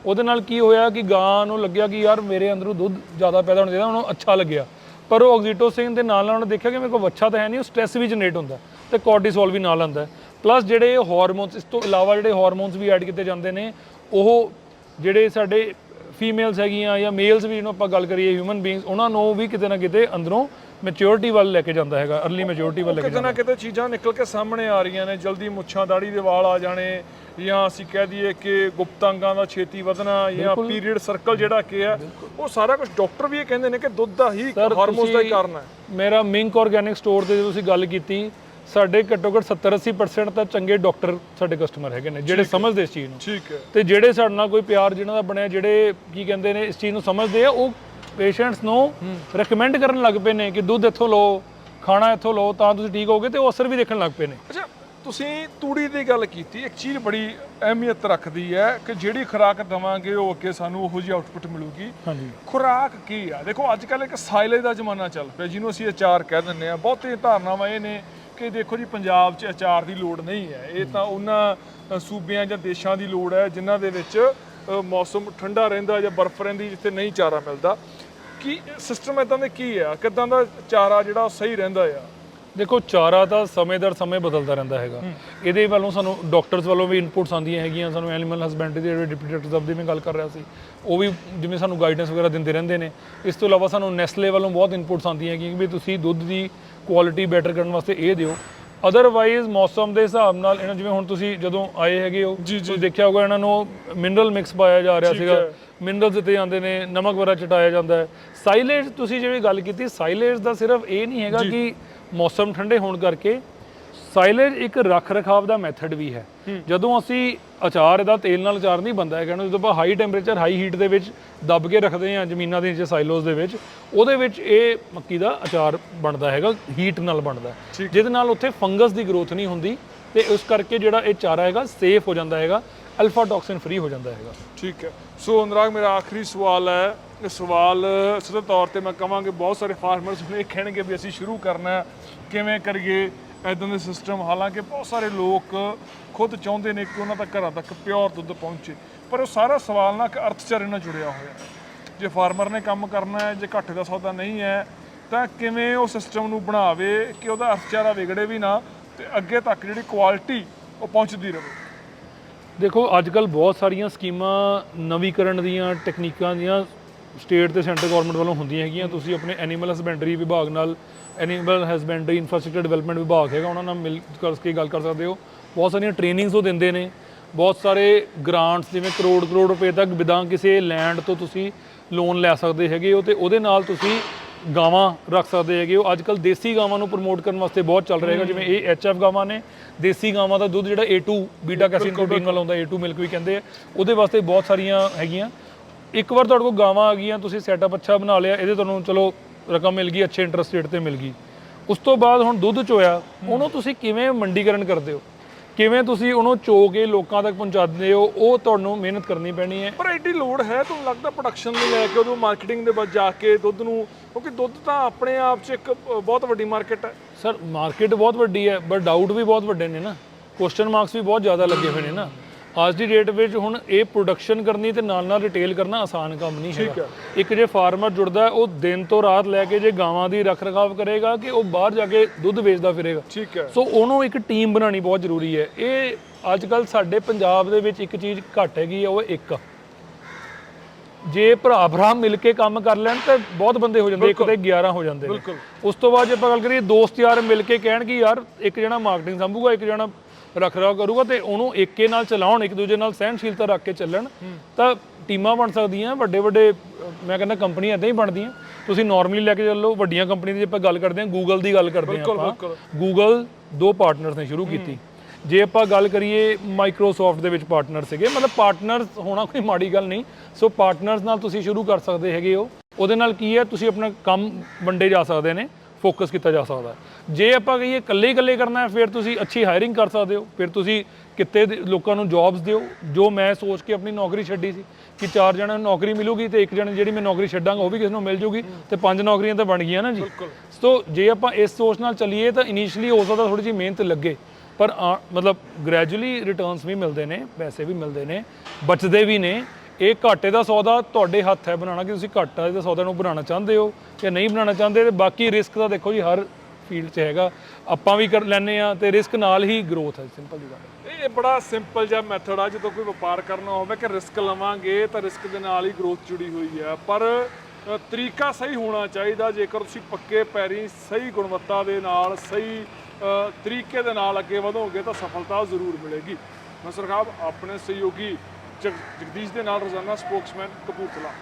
ਉਹਦੇ ਨਾਲ ਕੀ ਹੋਇਆ ਕਿ ਗਾਂ ਨੂੰ ਲੱਗਿਆ ਕਿ ਯਾਰ ਮੇਰੇ ਅੰਦਰੋਂ ਦੁੱਧ ਜ਼ਿਆਦਾ ਪੈਦਾ ਹੋਣਾ ਚਾਹੀਦਾ ਉਹਨੂੰ ਅੱਛਾ ਲੱਗਿਆ। ਪਰ ਉਹ ਆਕਸੀਟੋਸਿਨ ਦੇ ਨਾਲ ਨਾਲ ਉਹਨੇ ਦੇਖਿਆ ਕਿ ਮੇਰੇ ਕੋਲ ਬੱਚਾ ਤਾਂ ਹੈ ਨਹੀਂ ਉਹ ਸਟ੍ਰੈਸ ਵੀ ਜਨਰੇਟ ਹੁੰਦਾ ਤੇ ਕੋਰਟੀਸੋਲ ਵੀ ਨਾਲ ਆਉਂਦਾ। ਪਲੱਸ ਜਿਹੜੇ ਹਾਰਮੋਨਸ ਇਸ ਤੋਂ ਇਲਾਵਾ ਜਿਹੜੇ ਹਾਰਮੋਨਸ ਵੀ ਐਡ ਕੀਤੇ ਜਾਂਦੇ ਨੇ ਉਹ ਜਿਹੜੇ ਸਾਡੇ ਫੀਮੇਲਸ ਹੈਗੀਆਂ ਜਾਂ ਮੇਲਸ ਵੀ ਜਿਹਨੂੰ ਆਪਾਂ ਗੱਲ ਕਰੀਏ ਹਿਊਮਨ ਬੀਇੰਗਸ ਉਹਨਾਂ ਨੂੰ ਵੀ ਕਿਤੇ ਨਾ ਕਿਤੇ ਅੰਦਰੋਂ ਮੈਚਿਓਰਿਟੀ ਵੱਲ ਲੈ ਕੇ ਜਾਂਦਾ ਹੈਗਾ ਅਰਲੀ ਮੈਚਿਓਰਿਟੀ ਵੱਲ ਲੈ ਕੇ ਕਿਤੇ ਨਾ ਕਿਤੇ ਚੀਜ਼ਾਂ ਨਿਕਲ ਕੇ ਸਾਹਮਣੇ ਆ ਰਹੀਆਂ ਨੇ ਜਲਦੀ ਮੁੱਛਾਂ ਦਾੜੀ ਦੇ ਵਾਲ ਆ ਜਾਣੇ ਜਾਂ ਅਸੀਂ ਕਹਿ ਦਈਏ ਕਿ ਗੁਪਤਾਂਗਾਂ ਦਾ ਛੇਤੀ ਵਧਣਾ ਜਾਂ ਪੀਰੀਅਡ ਸਰਕਲ ਜਿਹੜਾ ਕਿ ਹੈ ਉਹ ਸਾਰਾ ਕੁਝ ਡਾਕਟਰ ਵੀ ਇਹ ਕਹਿੰਦੇ ਨੇ ਕਿ ਦੁੱਧ ਦਾ ਹੀ ਹਾਰਮੋਨਸ ਦਾ ਹੀ ਕਾਰਨ ਹੈ। ਮੇਰਾ ਮਿੰਕ ਆਰਗੈਨਿਕ ਸਟੋਰ ਤੇ ਜਦੋਂ ਤੁਸੀਂ ਗੱਲ ਕੀਤੀ ਸਾਡੇ ਘੱਟੋ ਘੱਟ 70 80% ਤਾਂ ਚੰਗੇ ਡਾਕਟਰ ਸਾਡੇ ਕਸਟਮਰ ਹੈਗੇ ਨੇ ਜਿਹੜੇ ਸਮਝਦੇ ਇਸ ਚੀਜ਼ ਨੂੰ। ਠੀਕ ਹੈ। ਤੇ ਜਿਹੜੇ ਸਾਡੇ ਨਾਲ ਕੋਈ ਪਿਆਰ ਜਿਹਨਾਂ ਦਾ ਬਣਿਆ ਜਿਹੜੇ ਕੀ ਕਹਿੰਦੇ ਨੇ ਇਸ ਚੀਜ਼ ਨੂੰ ਸਮਝਦੇ ਆ ਉਹ ਪੇਸ਼ੈਂਟਸ ਨੂੰ ਰეკਮੈਂਡ ਕਰਨ ਲੱਗ ਪਏ ਨੇ ਕਿ ਦੁੱਧ ਇੱਥੋਂ ਲਓ ਖਾਣਾ ਇੱਥੋਂ ਲਓ ਤਾਂ ਤੁਸੀਂ ਠੀਕ ਹੋਗੇ ਤੇ ਉਹ ਅਸਰ ਵੀ ਦੇਖਣ ਲੱਗ ਪਏ ਨੇ। ਅੱਛਾ ਤੁਸੀਂ ਤੂੜੀ ਦੀ ਗੱਲ ਕੀਤੀ ਇੱਕ ਚੀਜ਼ ਬੜੀ ਅਹਿਮੀਅਤ ਰੱਖਦੀ ਹੈ ਕਿ ਜਿਹੜੀ ਖੁਰਾਕ ਦਵਾਂਗੇ ਉਹ ਅੱਗੇ ਸਾਨੂੰ ਉਹੋ ਜਿਹੀ ਆਉਟਪੁੱਟ ਮਿਲੂਗੀ। ਹਾਂਜੀ। ਖੁਰਾਕ ਕੀ ਆ? ਦੇਖੋ ਅੱਜ ਕੱਲ ਇੱਕ ਸਾਇਲੇਜ ਦਾ ਜ਼ਮਾਨਾ ਚੱਲ ਪਿਆ ਜਿਹਨੂੰ ਅਸੀਂ ਅਚਾਰ ਕਹਿ ਦਿੰਦੇ ਆ ਬਹੁਤੀ ਧਾਰਨਾਵਾਂ ਇਹ ਨੇ ਕਿ ਦੇਖੋ ਜੀ ਪੰਜਾਬ 'ਚ ਅਚਾਰ ਦੀ ਲੋੜ ਨਹੀਂ ਹੈ। ਇਹ ਤਾਂ ਉਹਨਾਂ ਸੂਬਿਆਂ ਜਾਂ ਦੇਸ਼ਾਂ ਦੀ ਲੋੜ ਹੈ ਜਿਨ੍ਹਾਂ ਦੇ ਵਿੱਚ ਮੌਸਮ ਠੰਡਾ ਰਹਿੰਦਾ ਜਾਂ ਬਰਫ਼ ਰਹਿੰਦੀ ਜਿੱਥੇ ਨਹੀਂ ਚਾਰਾ ਮਿਲਦਾ। ਕੀ ਸਿਸਟਮ ਇਦਾਂ ਦੇ ਕੀ ਆ? ਕਿਦਾਂ ਦਾ ਚਾਰਾ ਜਿਹੜਾ ਸਹੀ ਰਹਿੰਦਾ ਆ? ਦੇਖੋ ਚਾਰਾ ਤਾਂ ਸਮੇਂ ਦਰ ਸਮੇਂ ਬਦਲਦਾ ਰਹਿੰਦਾ ਹੈਗਾ। ਇਹਦੇ ਵੱਲੋਂ ਸਾਨੂੰ ਡਾਕਟਰਸ ਵੱਲੋਂ ਵੀ ਇਨਪੁਟਸ ਆਉਂਦੀਆਂ ਹੈਗੀਆਂ। ਸਾਨੂੰ ਐਨੀਮਲ ਹਸਬੈਂਡਰੀ ਦੇ ਜਿਹੜੇ ਡਿਪਟੀ ਡਾਕਟਰ ਸਾਹਿਬ ਦੀ ਮੈਂ ਗੱਲ ਕਰ ਰਿਹਾ ਸੀ ਉਹ ਵੀ ਜਿਵੇਂ ਸਾਨੂੰ ਗਾਈਡੈਂਸ ਵਗੈਰਾ ਦਿੰਦੇ ਰਹਿੰਦੇ ਨੇ। ਇਸ ਤੋਂ ਇਲਾਵਾ ਸਾਨੂੰ ਨੈਸਲੇ ਵੱਲੋਂ ਬਹੁਤ ਇਨਪੁਟਸ ਆਉਂਦੀਆਂ ਹੈਗੀਆਂ ਕਿ ਵੀ ਤੁਸੀਂ ਦੁੱਧ ਦੀ ਕੁਆਲਿਟੀ ਬੈਟਰ ਕਰਨ ਵਾਸਤੇ ਇਹ ਦਿਓ। ਅਦਰਵਾਈਜ਼ ਮੌਸਮ ਦੇ ਹਿਸਾਬ ਨਾਲ ਇਹਨਾਂ ਜਿਵੇਂ ਹੁਣ ਤੁਸੀਂ ਜਦੋਂ ਆਏ ਹੈਗੇ ਹੋ ਤੁਸੀਂ ਦੇਖਿਆ ਹੋਗਾ ਇਹਨਾਂ ਨੂੰ ਮਿਨਰਲ ਮਿਕਸ ਪਾਇਆ ਜਾ ਰਿਹਾ ਸੀਗਾ। ਮਿਨਰਲਸ ਦਿੱਤੇ ਜਾਂਦੇ ਨੇ ਨਮਕ ਵਗੈਰਾ ਚਟਾਇਆ ਜਾਂਦਾ ਹੈ। ਸਾਈਲੇਜ ਤੁਸੀਂ ਜਿਹੜੀ ਗੱਲ ਕੀਤੀ ਸਾਈਲੇਜ ਦਾ ਸਿਰਫ ਇਹ ਨਹੀਂ ਹੈਗਾ ਕਿ ਮੌਸਮ ਠੰਡੇ ਹੋਣ ਕਰਕੇ ਸਾਈਲੇਜ ਇੱਕ ਰੱਖ ਰਖਾਵ ਦਾ ਮੈਥਡ ਵੀ ਹੈ। ਜਦੋਂ ਅਸੀਂ ਅਚਾਰ ਇਹਦਾ ਤੇਲ ਨਾਲ ਅਚਾਰ ਨਹੀਂ ਬੰਦਾ ਹੈਗਾ ਨਾ, ਜਦੋਂ ਆਪਾਂ ਹਾਈ ਟੈਂਪਰੇਚਰ ਹਾਈ ਹੀਟ ਦੇ ਵਿੱਚ ਦੱਬ ਕੇ ਰੱਖਦੇ ਹਾਂ ਜ਼ਮੀਨਾਂ ਦੇ ਨੀਚੇ ਸਾਈਲੋਸ ਦੇ ਵਿੱਚ ਉਹਦੇ ਵਿੱਚ ਇਹ ਮੱਕੀ ਦਾ ਅਚਾਰ ਬਣਦਾ ਹੈਗਾ ਹੀਟ ਨਾਲ ਬਣਦਾ। ਹੈ। ਜਿਹਦੇ ਨਾਲ ਉੱਥੇ ਫੰਗਸ ਦੀ ਗਰੋਥ ਨਹੀਂ ਹੁੰਦੀ ਤੇ ਉਸ ਕਰਕੇ ਜਿਹੜਾ ਇਹ ਚਾਰਾ ਹੈਗਾ ਸੇਫ ਹੋ ਜਾਂਦਾ ਹੈਗਾ ਅਲਫਾ ਟੌਕਸਿਨ ਫ੍ਰੀ ਹੋ ਜਾਂਦਾ ਹੈਗਾ। ਠੀਕ ਹੈ। ਸੋ ਅਨੁਰਾਗ ਮੇਰਾ ਆਖਰੀ ਸਵਾਲ ਹੈ। ਇਹ ਸਵਾਲ ਸਿੱਧੇ ਤੌਰ ਤੇ ਮੈਂ ਕਹਾਂਗੇ ਬਹੁਤ ਸਾਰੇ ਫਾਰਮਰਸ ਇਹ ਕਹਿਣਗੇ ਵੀ ਅਸੀਂ ਸ਼ੁਰੂ ਕਰਨਾ ਹੈ ਕਿਵੇਂ ਕਰੀਏ? ਐਦਾਂ ਦੇ ਸਿਸਟਮ ਹਾਲਾਂਕਿ ਬਹੁਤ ਸਾਰੇ ਲੋਕ ਖੁਦ ਚਾਹੁੰਦੇ ਨੇ ਕਿ ਉਹਨਾਂ ਦਾ ਘਰਾਂ ਤੱਕ ਪਿਓਰ ਦੁੱਧ ਪਹੁੰਚੇ, ਪਰ ਉਹ ਸਾਰਾ ਸਵਾਲ ਨਾ ਇੱਕ ਅਰਥਚਾਰੇ ਨਾਲ ਜੁੜਿਆ ਹੋਇਆ ਹੈ। ਜੇ ਫਾਰਮਰ ਨੇ ਕੰਮ ਕਰਨਾ ਹੈ, ਜੇ ਘੱਟ ਦਾ ਸੌਦਾ ਨਹੀਂ ਹੈ, ਤਾਂ ਕਿਵੇਂ ਉਹ ਸਿਸਟਮ ਨੂੰ ਬਣਾਵੇ ਕਿ ਉਹਦਾ ਅਰਥਚਾਰਾ ਵਿਗੜੇ ਵੀ ਨਾ ਤੇ ਅੱਗੇ ਤੱਕ ਜਿਹੜੀ ਕੁਆਲਿਟੀ ਉਹ ਪਹੁੰਚਦੀ ਰਹੇ? ਦੇਖੋ ਅੱਜ ਕੱਲ ਬਹੁਤ ਸਾਰੀਆਂ ਸਕੀਮਾਂ ਨਵੀਕਰਨ ਦੀਆਂ ਟੈਕਨੀਕਾਂ ਦੀਆਂ ਸਟੇਟ ਤੇ ਸੈਂਟਰ ਗਵਰਨਮੈਂਟ ਵੱਲੋਂ ਹੁੰਦੀਆਂ ਹੈਗੀਆਂ। ਤੁਸੀਂ ਆਪਣੇ ਐਨੀਮਲ ਹਸਬੈਂਡਰੀ ਵਿਭਾਗ ਨਾਲ ਐਨੀਮਲ ਹਸਬੈਂਡਰੀ ਇਨਫਰਾਸਟ੍ਰਕਚਰ ਡਿਵੈਲਪਮੈਂਟ ਵਿਭਾਗ ਹੈਗਾ ਉਹਨਾਂ ਨਾਲ ਮਿਲ ਕਰਕੇ ਗੱਲ ਕਰ ਸਕਦੇ ਹੋ। ਬਹੁਤ ਸਾਰੀਆਂ ਟ੍ਰੇਨਿੰਗਸ ਉਹ ਦਿੰਦੇ ਨੇ। ਬਹੁਤ ਸਾਰੇ ਗ੍ਰਾਂਟਸ ਜਿਵੇਂ ਕਰੋੜ ਕਰੋੜ ਰੁਪਏ ਤੱਕ ਬਿਦਾਂ ਕਿਸੇ ਲੈਂਡ ਤੋਂ ਤੁਸੀਂ ਲੋਨ ਲੈ ਸਕਦੇ ਹੈਗੇ ਹੋ ਤੇ ਉਹਦੇ ਨਾਲ ਤੁਸੀਂ ਗਾਵਾਂ ਰੱਖ ਸਕਦੇ ਹੈਗੇ ਹੋ। ਅੱਜ ਕੱਲ ਦੇਸੀ ਗਾਵਾਂ ਨੂੰ ਪ੍ਰਮੋਟ ਕਰਨ ਵਾਸਤੇ ਬਹੁਤ ਚੱਲ ਰਿਹਾ ਹੈਗਾ ਜਿਵੇਂ ਇਹ ਐਚਐਫ ਗਾਵਾਂ ਨੇ। ਦੇਸੀ ਗਾਵਾਂ ਦਾ ਦੁੱਧ ਜਿਹੜਾ A2 ਬੀਟਾ ਕੈਸੀਨ ਪ੍ਰੋਟੀਨ ਵਾਲਾ ਹੁੰਦਾ A2 ਮਿਲਕ ਵੀ ਕਹਿੰਦੇ ਆ। ਉਹਦੇ ਵਾਸਤੇ ਬਹੁਤ ਸਾਰੀਆਂ ਹੈਗੀਆਂ। ਇੱਕ ਵਾਰ ਤੁਹਾਡੇ ਕੋਲ ਗਾਵਾਂ ਆ ਗਈਆਂ ਤੁਸੀਂ ਸੈਟਅਪ ਅੱਛਾ ਬਣਾ ਲਿਆ ਇਹਦੇ ਤੁਹਾਨੂੰ ਚਲੋ ਰਕਮ ਮਿਲ ਗਈ ਅੱਛੇ ਇੰਟਰਸਟ ਰੇਟ ਤੇ ਮਿਲ ਗਈ। ਉਸ ਤੋਂ ਬਾਅਦ ਹੁਣ ਦੁੱਧ ਚੋਇਆ ਉਹਨੂੰ ਤੁਸੀਂ ਕਿਵੇਂ ਮੰਡੀਕਰਨ ਕਰਦੇ ਹੋ? ਕਿਵੇਂ ਤੁਸੀਂ ਉਹਨੂੰ ਚੋ ਕੇ ਲੋਕਾਂ ਤੱਕ ਪਹੁੰਚਾਉਂਦੇ ਹੋ? ਉਹ ਤੁਹਾਨੂੰ ਮਿਹਨਤ ਕਰਨੀ ਪੈਣੀ ਹੈ। ਪਰ ਐਡੀ ਲੋਡ ਹੈ ਤੁਹਾਨੂੰ ਲੱਗਦਾ ਪ੍ਰੋਡਕਸ਼ਨ ਨੂੰ ਲੈ ਕੇ ਉਹਨੂੰ ਮਾਰਕੀਟਿੰਗ ਦੇ ਵਿੱਚ ਜਾ ਕੇ ਦੁੱਧ ਨੂੰ ਕਿਉਂਕਿ ਦੁੱਧ ਤਾਂ ਆਪਣੇ ਆਪ 'ਚ ਇੱਕ ਬਹੁਤ ਵੱਡੀ ਮਾਰਕੀਟ ਹੈ। ਸਰ ਮਾਰਕੀਟ ਬਹੁਤ ਵੱਡੀ ਹੈ ਬਟ ਡਾਊਟ ਵੀ ਬਹੁਤ ਵੱਡੇ ਨੇ ਨਾ। ਕੁਐਸਚਨ ਮਾਰਕਸ ਵੀ ਬਹੁਤ ਜ਼ਿਆਦਾ ਲੱਗੇ ਹੋਏ ਨੇ ਨਾ। ਅੱਜ ਦੀ ਡੇਟ ਵਿੱਚ ਹੁਣ ਇਹ ਪ੍ਰੋਡਕਸ਼ਨ ਕਰਨੀ ਤੇ ਨਾਲ ਨਾਲ ਰਿਟੇਲ ਕਰਨਾ ਆਸਾਨ ਕੰਮ ਨਹੀਂ ਹੈਗਾ। ਇੱਕ ਜੇ ਫਾਰਮਰ ਜੁੜਦਾ ਉਹ ਦਿਨ ਤੋਂ ਰਾਤ ਲੈ ਕੇ ਜੇ ਗਾਵਾਂ ਦੀ ਰੱਖ ਰਖਾਵ ਕਰੇਗਾ ਕਿ ਉਹ ਬਾਹਰ ਜਾ ਕੇ ਦੁੱਧ ਵੇਚਦਾ ਫਿਰੇਗਾ। ਠੀਕ ਹੈ। ਸੋ ਉਹਨੂੰ ਇੱਕ ਟੀਮ ਬਣਾਉਣੀ ਬਹੁਤ ਜ਼ਰੂਰੀ ਹੈ। ਇਹ ਅੱਜ ਕੱਲ ਸਾਡੇ ਪੰਜਾਬ ਦੇ ਵਿੱਚ ਇੱਕ ਚੀਜ਼ ਘੱਟ ਹੈਗੀ ਉਹ ਇੱਕ। ਜੇ ਭਰਾ ਭਰਾ ਮਿਲ ਕੇ ਕੰਮ ਕਰ ਲੈਣ ਤਾਂ ਬਹੁਤ ਬੰਦੇ ਹੋ ਜਾਂਦੇ ਇੱਕ ਤੇ 11 ਹੋ ਜਾਂਦੇ ਨੇ। ਉਸ ਤੋਂ ਬਾਅਦ ਜੇ ਆਪਾਂ ਗੱਲ ਕਰੀਏ ਦੋਸਤ ਯਾਰ ਮਿਲ ਕੇ ਕਹਿਣ ਕਿ ਯਾਰ ਇੱਕ ਜਣਾ ਮਾਰਕੀਟਿੰਗ ਸੰਭੂਗਾ ਇੱਕ ਜਣਾ ਰੱਖ ਰਖਾਵ ਕਰੂਗਾ ਤੇ ਉਹਨੂੰ ਏਕੇ ਨਾਲ ਚਲਾਉਣ ਇੱਕ ਦੂਜੇ ਨਾਲ ਸਹਿਨਸ਼ੀਲਤਾ ਰੱਖ ਕੇ ਚੱਲਣ ਤਾਂ ਟੀਮਾਂ ਬਣ ਸਕਦੀਆਂ ਵੱਡੇ ਵੱਡੇ ਮੈਂ ਕਹਿੰਦਾ ਕੰਪਨੀਆਂ ਇਦਾਂ ਹੀ ਬਣਦੀਆਂ। ਤੁਸੀਂ ਨਾਰਮਲੀ ਲੈ ਕੇ ਚੱਲੋ ਵੱਡੀਆਂ ਕੰਪਨੀਆਂ ਦੀ ਜੇ ਆਪਾਂ ਗੱਲ ਕਰਦੇ ਹਾਂ ਗੂਗਲ ਦੀ ਗੱਲ ਕਰਦੇ ਹਾਂ ਆਪਾਂ। ਗੂਗਲ ਦੋ ਪਾਰਟਨਰਸ ਨੇ ਸ਼ੁਰੂ ਕੀਤੀ। ਜੇ ਆਪਾਂ ਗੱਲ ਕਰੀਏ ਮਾਈਕਰੋਸਾਫਟ ਦੇ ਵਿੱਚ ਪਾਰਟਨਰ ਸੀਗੇ ਮਤਲਬ ਪਾਰਟਨਰਸ ਹੋਣਾ ਕੋਈ ਮਾੜੀ ਗੱਲ ਨਹੀਂ। ਸੋ ਪਾਰਟਨਰਸ ਨਾਲ ਤੁਸੀਂ ਸ਼ੁਰੂ ਕਰ ਸਕਦੇ ਹੈਗੇ ਹੋ। ਉਹਦੇ ਨਾਲ ਕੀ ਹੈ ਤੁਸੀਂ ਆਪਣਾ ਕੰਮ ਵੰਡੇ ਜਾ ਸਕਦੇ ਨੇ। ਫੋਕਸ ਕੀਤਾ ਜਾ ਸਕਦਾ। ਜੇ ਆਪਾਂ ਕਹੀਏ ਇਕੱਲੇ ਇਕੱਲੇ ਕਰਨਾ ਹੈ ਫਿਰ ਤੁਸੀਂ ਅੱਛੀ ਹਾਇਰਿੰਗ ਕਰ ਸਕਦੇ ਹੋ। ਫਿਰ ਤੁਸੀਂ ਕਿਤੇ ਲੋਕਾਂ ਨੂੰ ਜੌਬਸ ਦਿਓ। ਜੋ ਮੈਂ ਸੋਚ ਕੇ ਆਪਣੀ ਨੌਕਰੀ ਛੱਡੀ ਸੀ ਕਿ ਚਾਰ ਜਣਾਂ ਨੂੰ ਨੌਕਰੀ ਮਿਲੂਗੀ ਤੇ ਇੱਕ ਜਣੇ ਜਿਹੜੀ ਮੈਂ ਨੌਕਰੀ ਛੱਡਾਂਗਾ ਉਹ ਵੀ ਕਿਸੇ ਨੂੰ ਮਿਲ ਜੂਗੀ ਤੇ ਪੰਜ ਨੌਕਰੀਆਂ ਤਾਂ ਬਣ ਗਈਆਂ ਨਾ ਜੀ। ਸੋ ਜੇ ਆਪਾਂ ਇਸ ਸੋਚ ਨਾਲ ਚੱਲੀਏ ਤਾਂ ਇਨੀਸ਼ੀਅਲੀ ਹੋ ਸਕਦਾ ਥੋੜੀ ਜਿਹੀ ਮਿਹਨਤ ਲੱਗੇ। ਪਰ ਮਤਲਬ ਗ੍ਰੈਜੂਅਲੀ ਰਿਟਰਨਸ ਵੀ ਮਿਲਦੇ ਨੇ ਪੈਸੇ ਵੀ ਮਿਲਦੇ ਨੇ ਬਚਦੇ ਵੀ ਨੇ। ਇਹ ਘਾਟੇ ਦਾ ਸੌਦਾ ਤੁਹਾਡੇ ਹੱਥ ਹੈ ਬਣਾਉਣਾ ਕਿ ਤੁਸੀਂ ਘਾਟਾ ਦੇ ਸੌਦੇ ਨੂੰ ਬਣਾਉਣਾ ਚਾਹੁੰਦੇ ਹੋ ਜਾਂ ਨਹੀਂ ਬਣਾਉਣਾ ਚਾਹੁੰਦੇ? ਤੇ ਬਾਕੀ ਰਿਸਕ ਦਾ ਦੇਖੋ ਜੀ, ਹਰ ਫੀਲਡ 'ਚ ਹੈਗਾ। ਆਪਾਂ ਵੀ ਕਰ ਲੈਨੇ ਆ ਤੇ ਰਿਸਕ ਨਾਲ ਹੀ ਗਰੋਥ ਹੈ ਸਿੰਪਲ ਜੀ ਗੱਲ ਇਹ ਬੜਾ ਸਿੰਪਲ ਜਿਹਾ ਮੈਥਡ ਆ, ਜਦੋਂ ਕੋਈ ਵਪਾਰ ਕਰਨਾ ਹੋਵੇ ਕਿ ਰਿਸਕ ਲਵਾਂਗੇ ਤਾਂ ਰਿਸਕ ਦੇ ਨਾਲ ਹੀ ਗਰੋਥ ਜੁੜੀ ਹੋਈ ਹੈ। ਪਰ ਤਰੀਕਾ ਸਹੀ ਹੋਣਾ ਚਾਹੀਦਾ, ਜੇਕਰ ਤੁਸੀਂ ਪੱਕੇ ਪੈਰੀ ਸਹੀ ਗੁਣਵੱਤਾ ਦੇ ਨਾਲ, ਸਹੀ ਤਰੀਕੇ ਦੇ ਨਾਲ ਅੱਗੇ ਵਧੋਗੇ ਤਾਂ ਸਫਲਤਾ ਜ਼ਰੂਰ ਮਿਲੇਗੀ। ਨਸਰ ਖਾਬ ਆਪਣੇ ਸਹਿਯੋਗੀ ਜਗਦੀਸ਼ ਦੇ ਨਾਲ ਰੋਜ਼ਾਨਾ ਸਪੋਕਸਮੈਨ ਕਪੂਰਥਲਾ।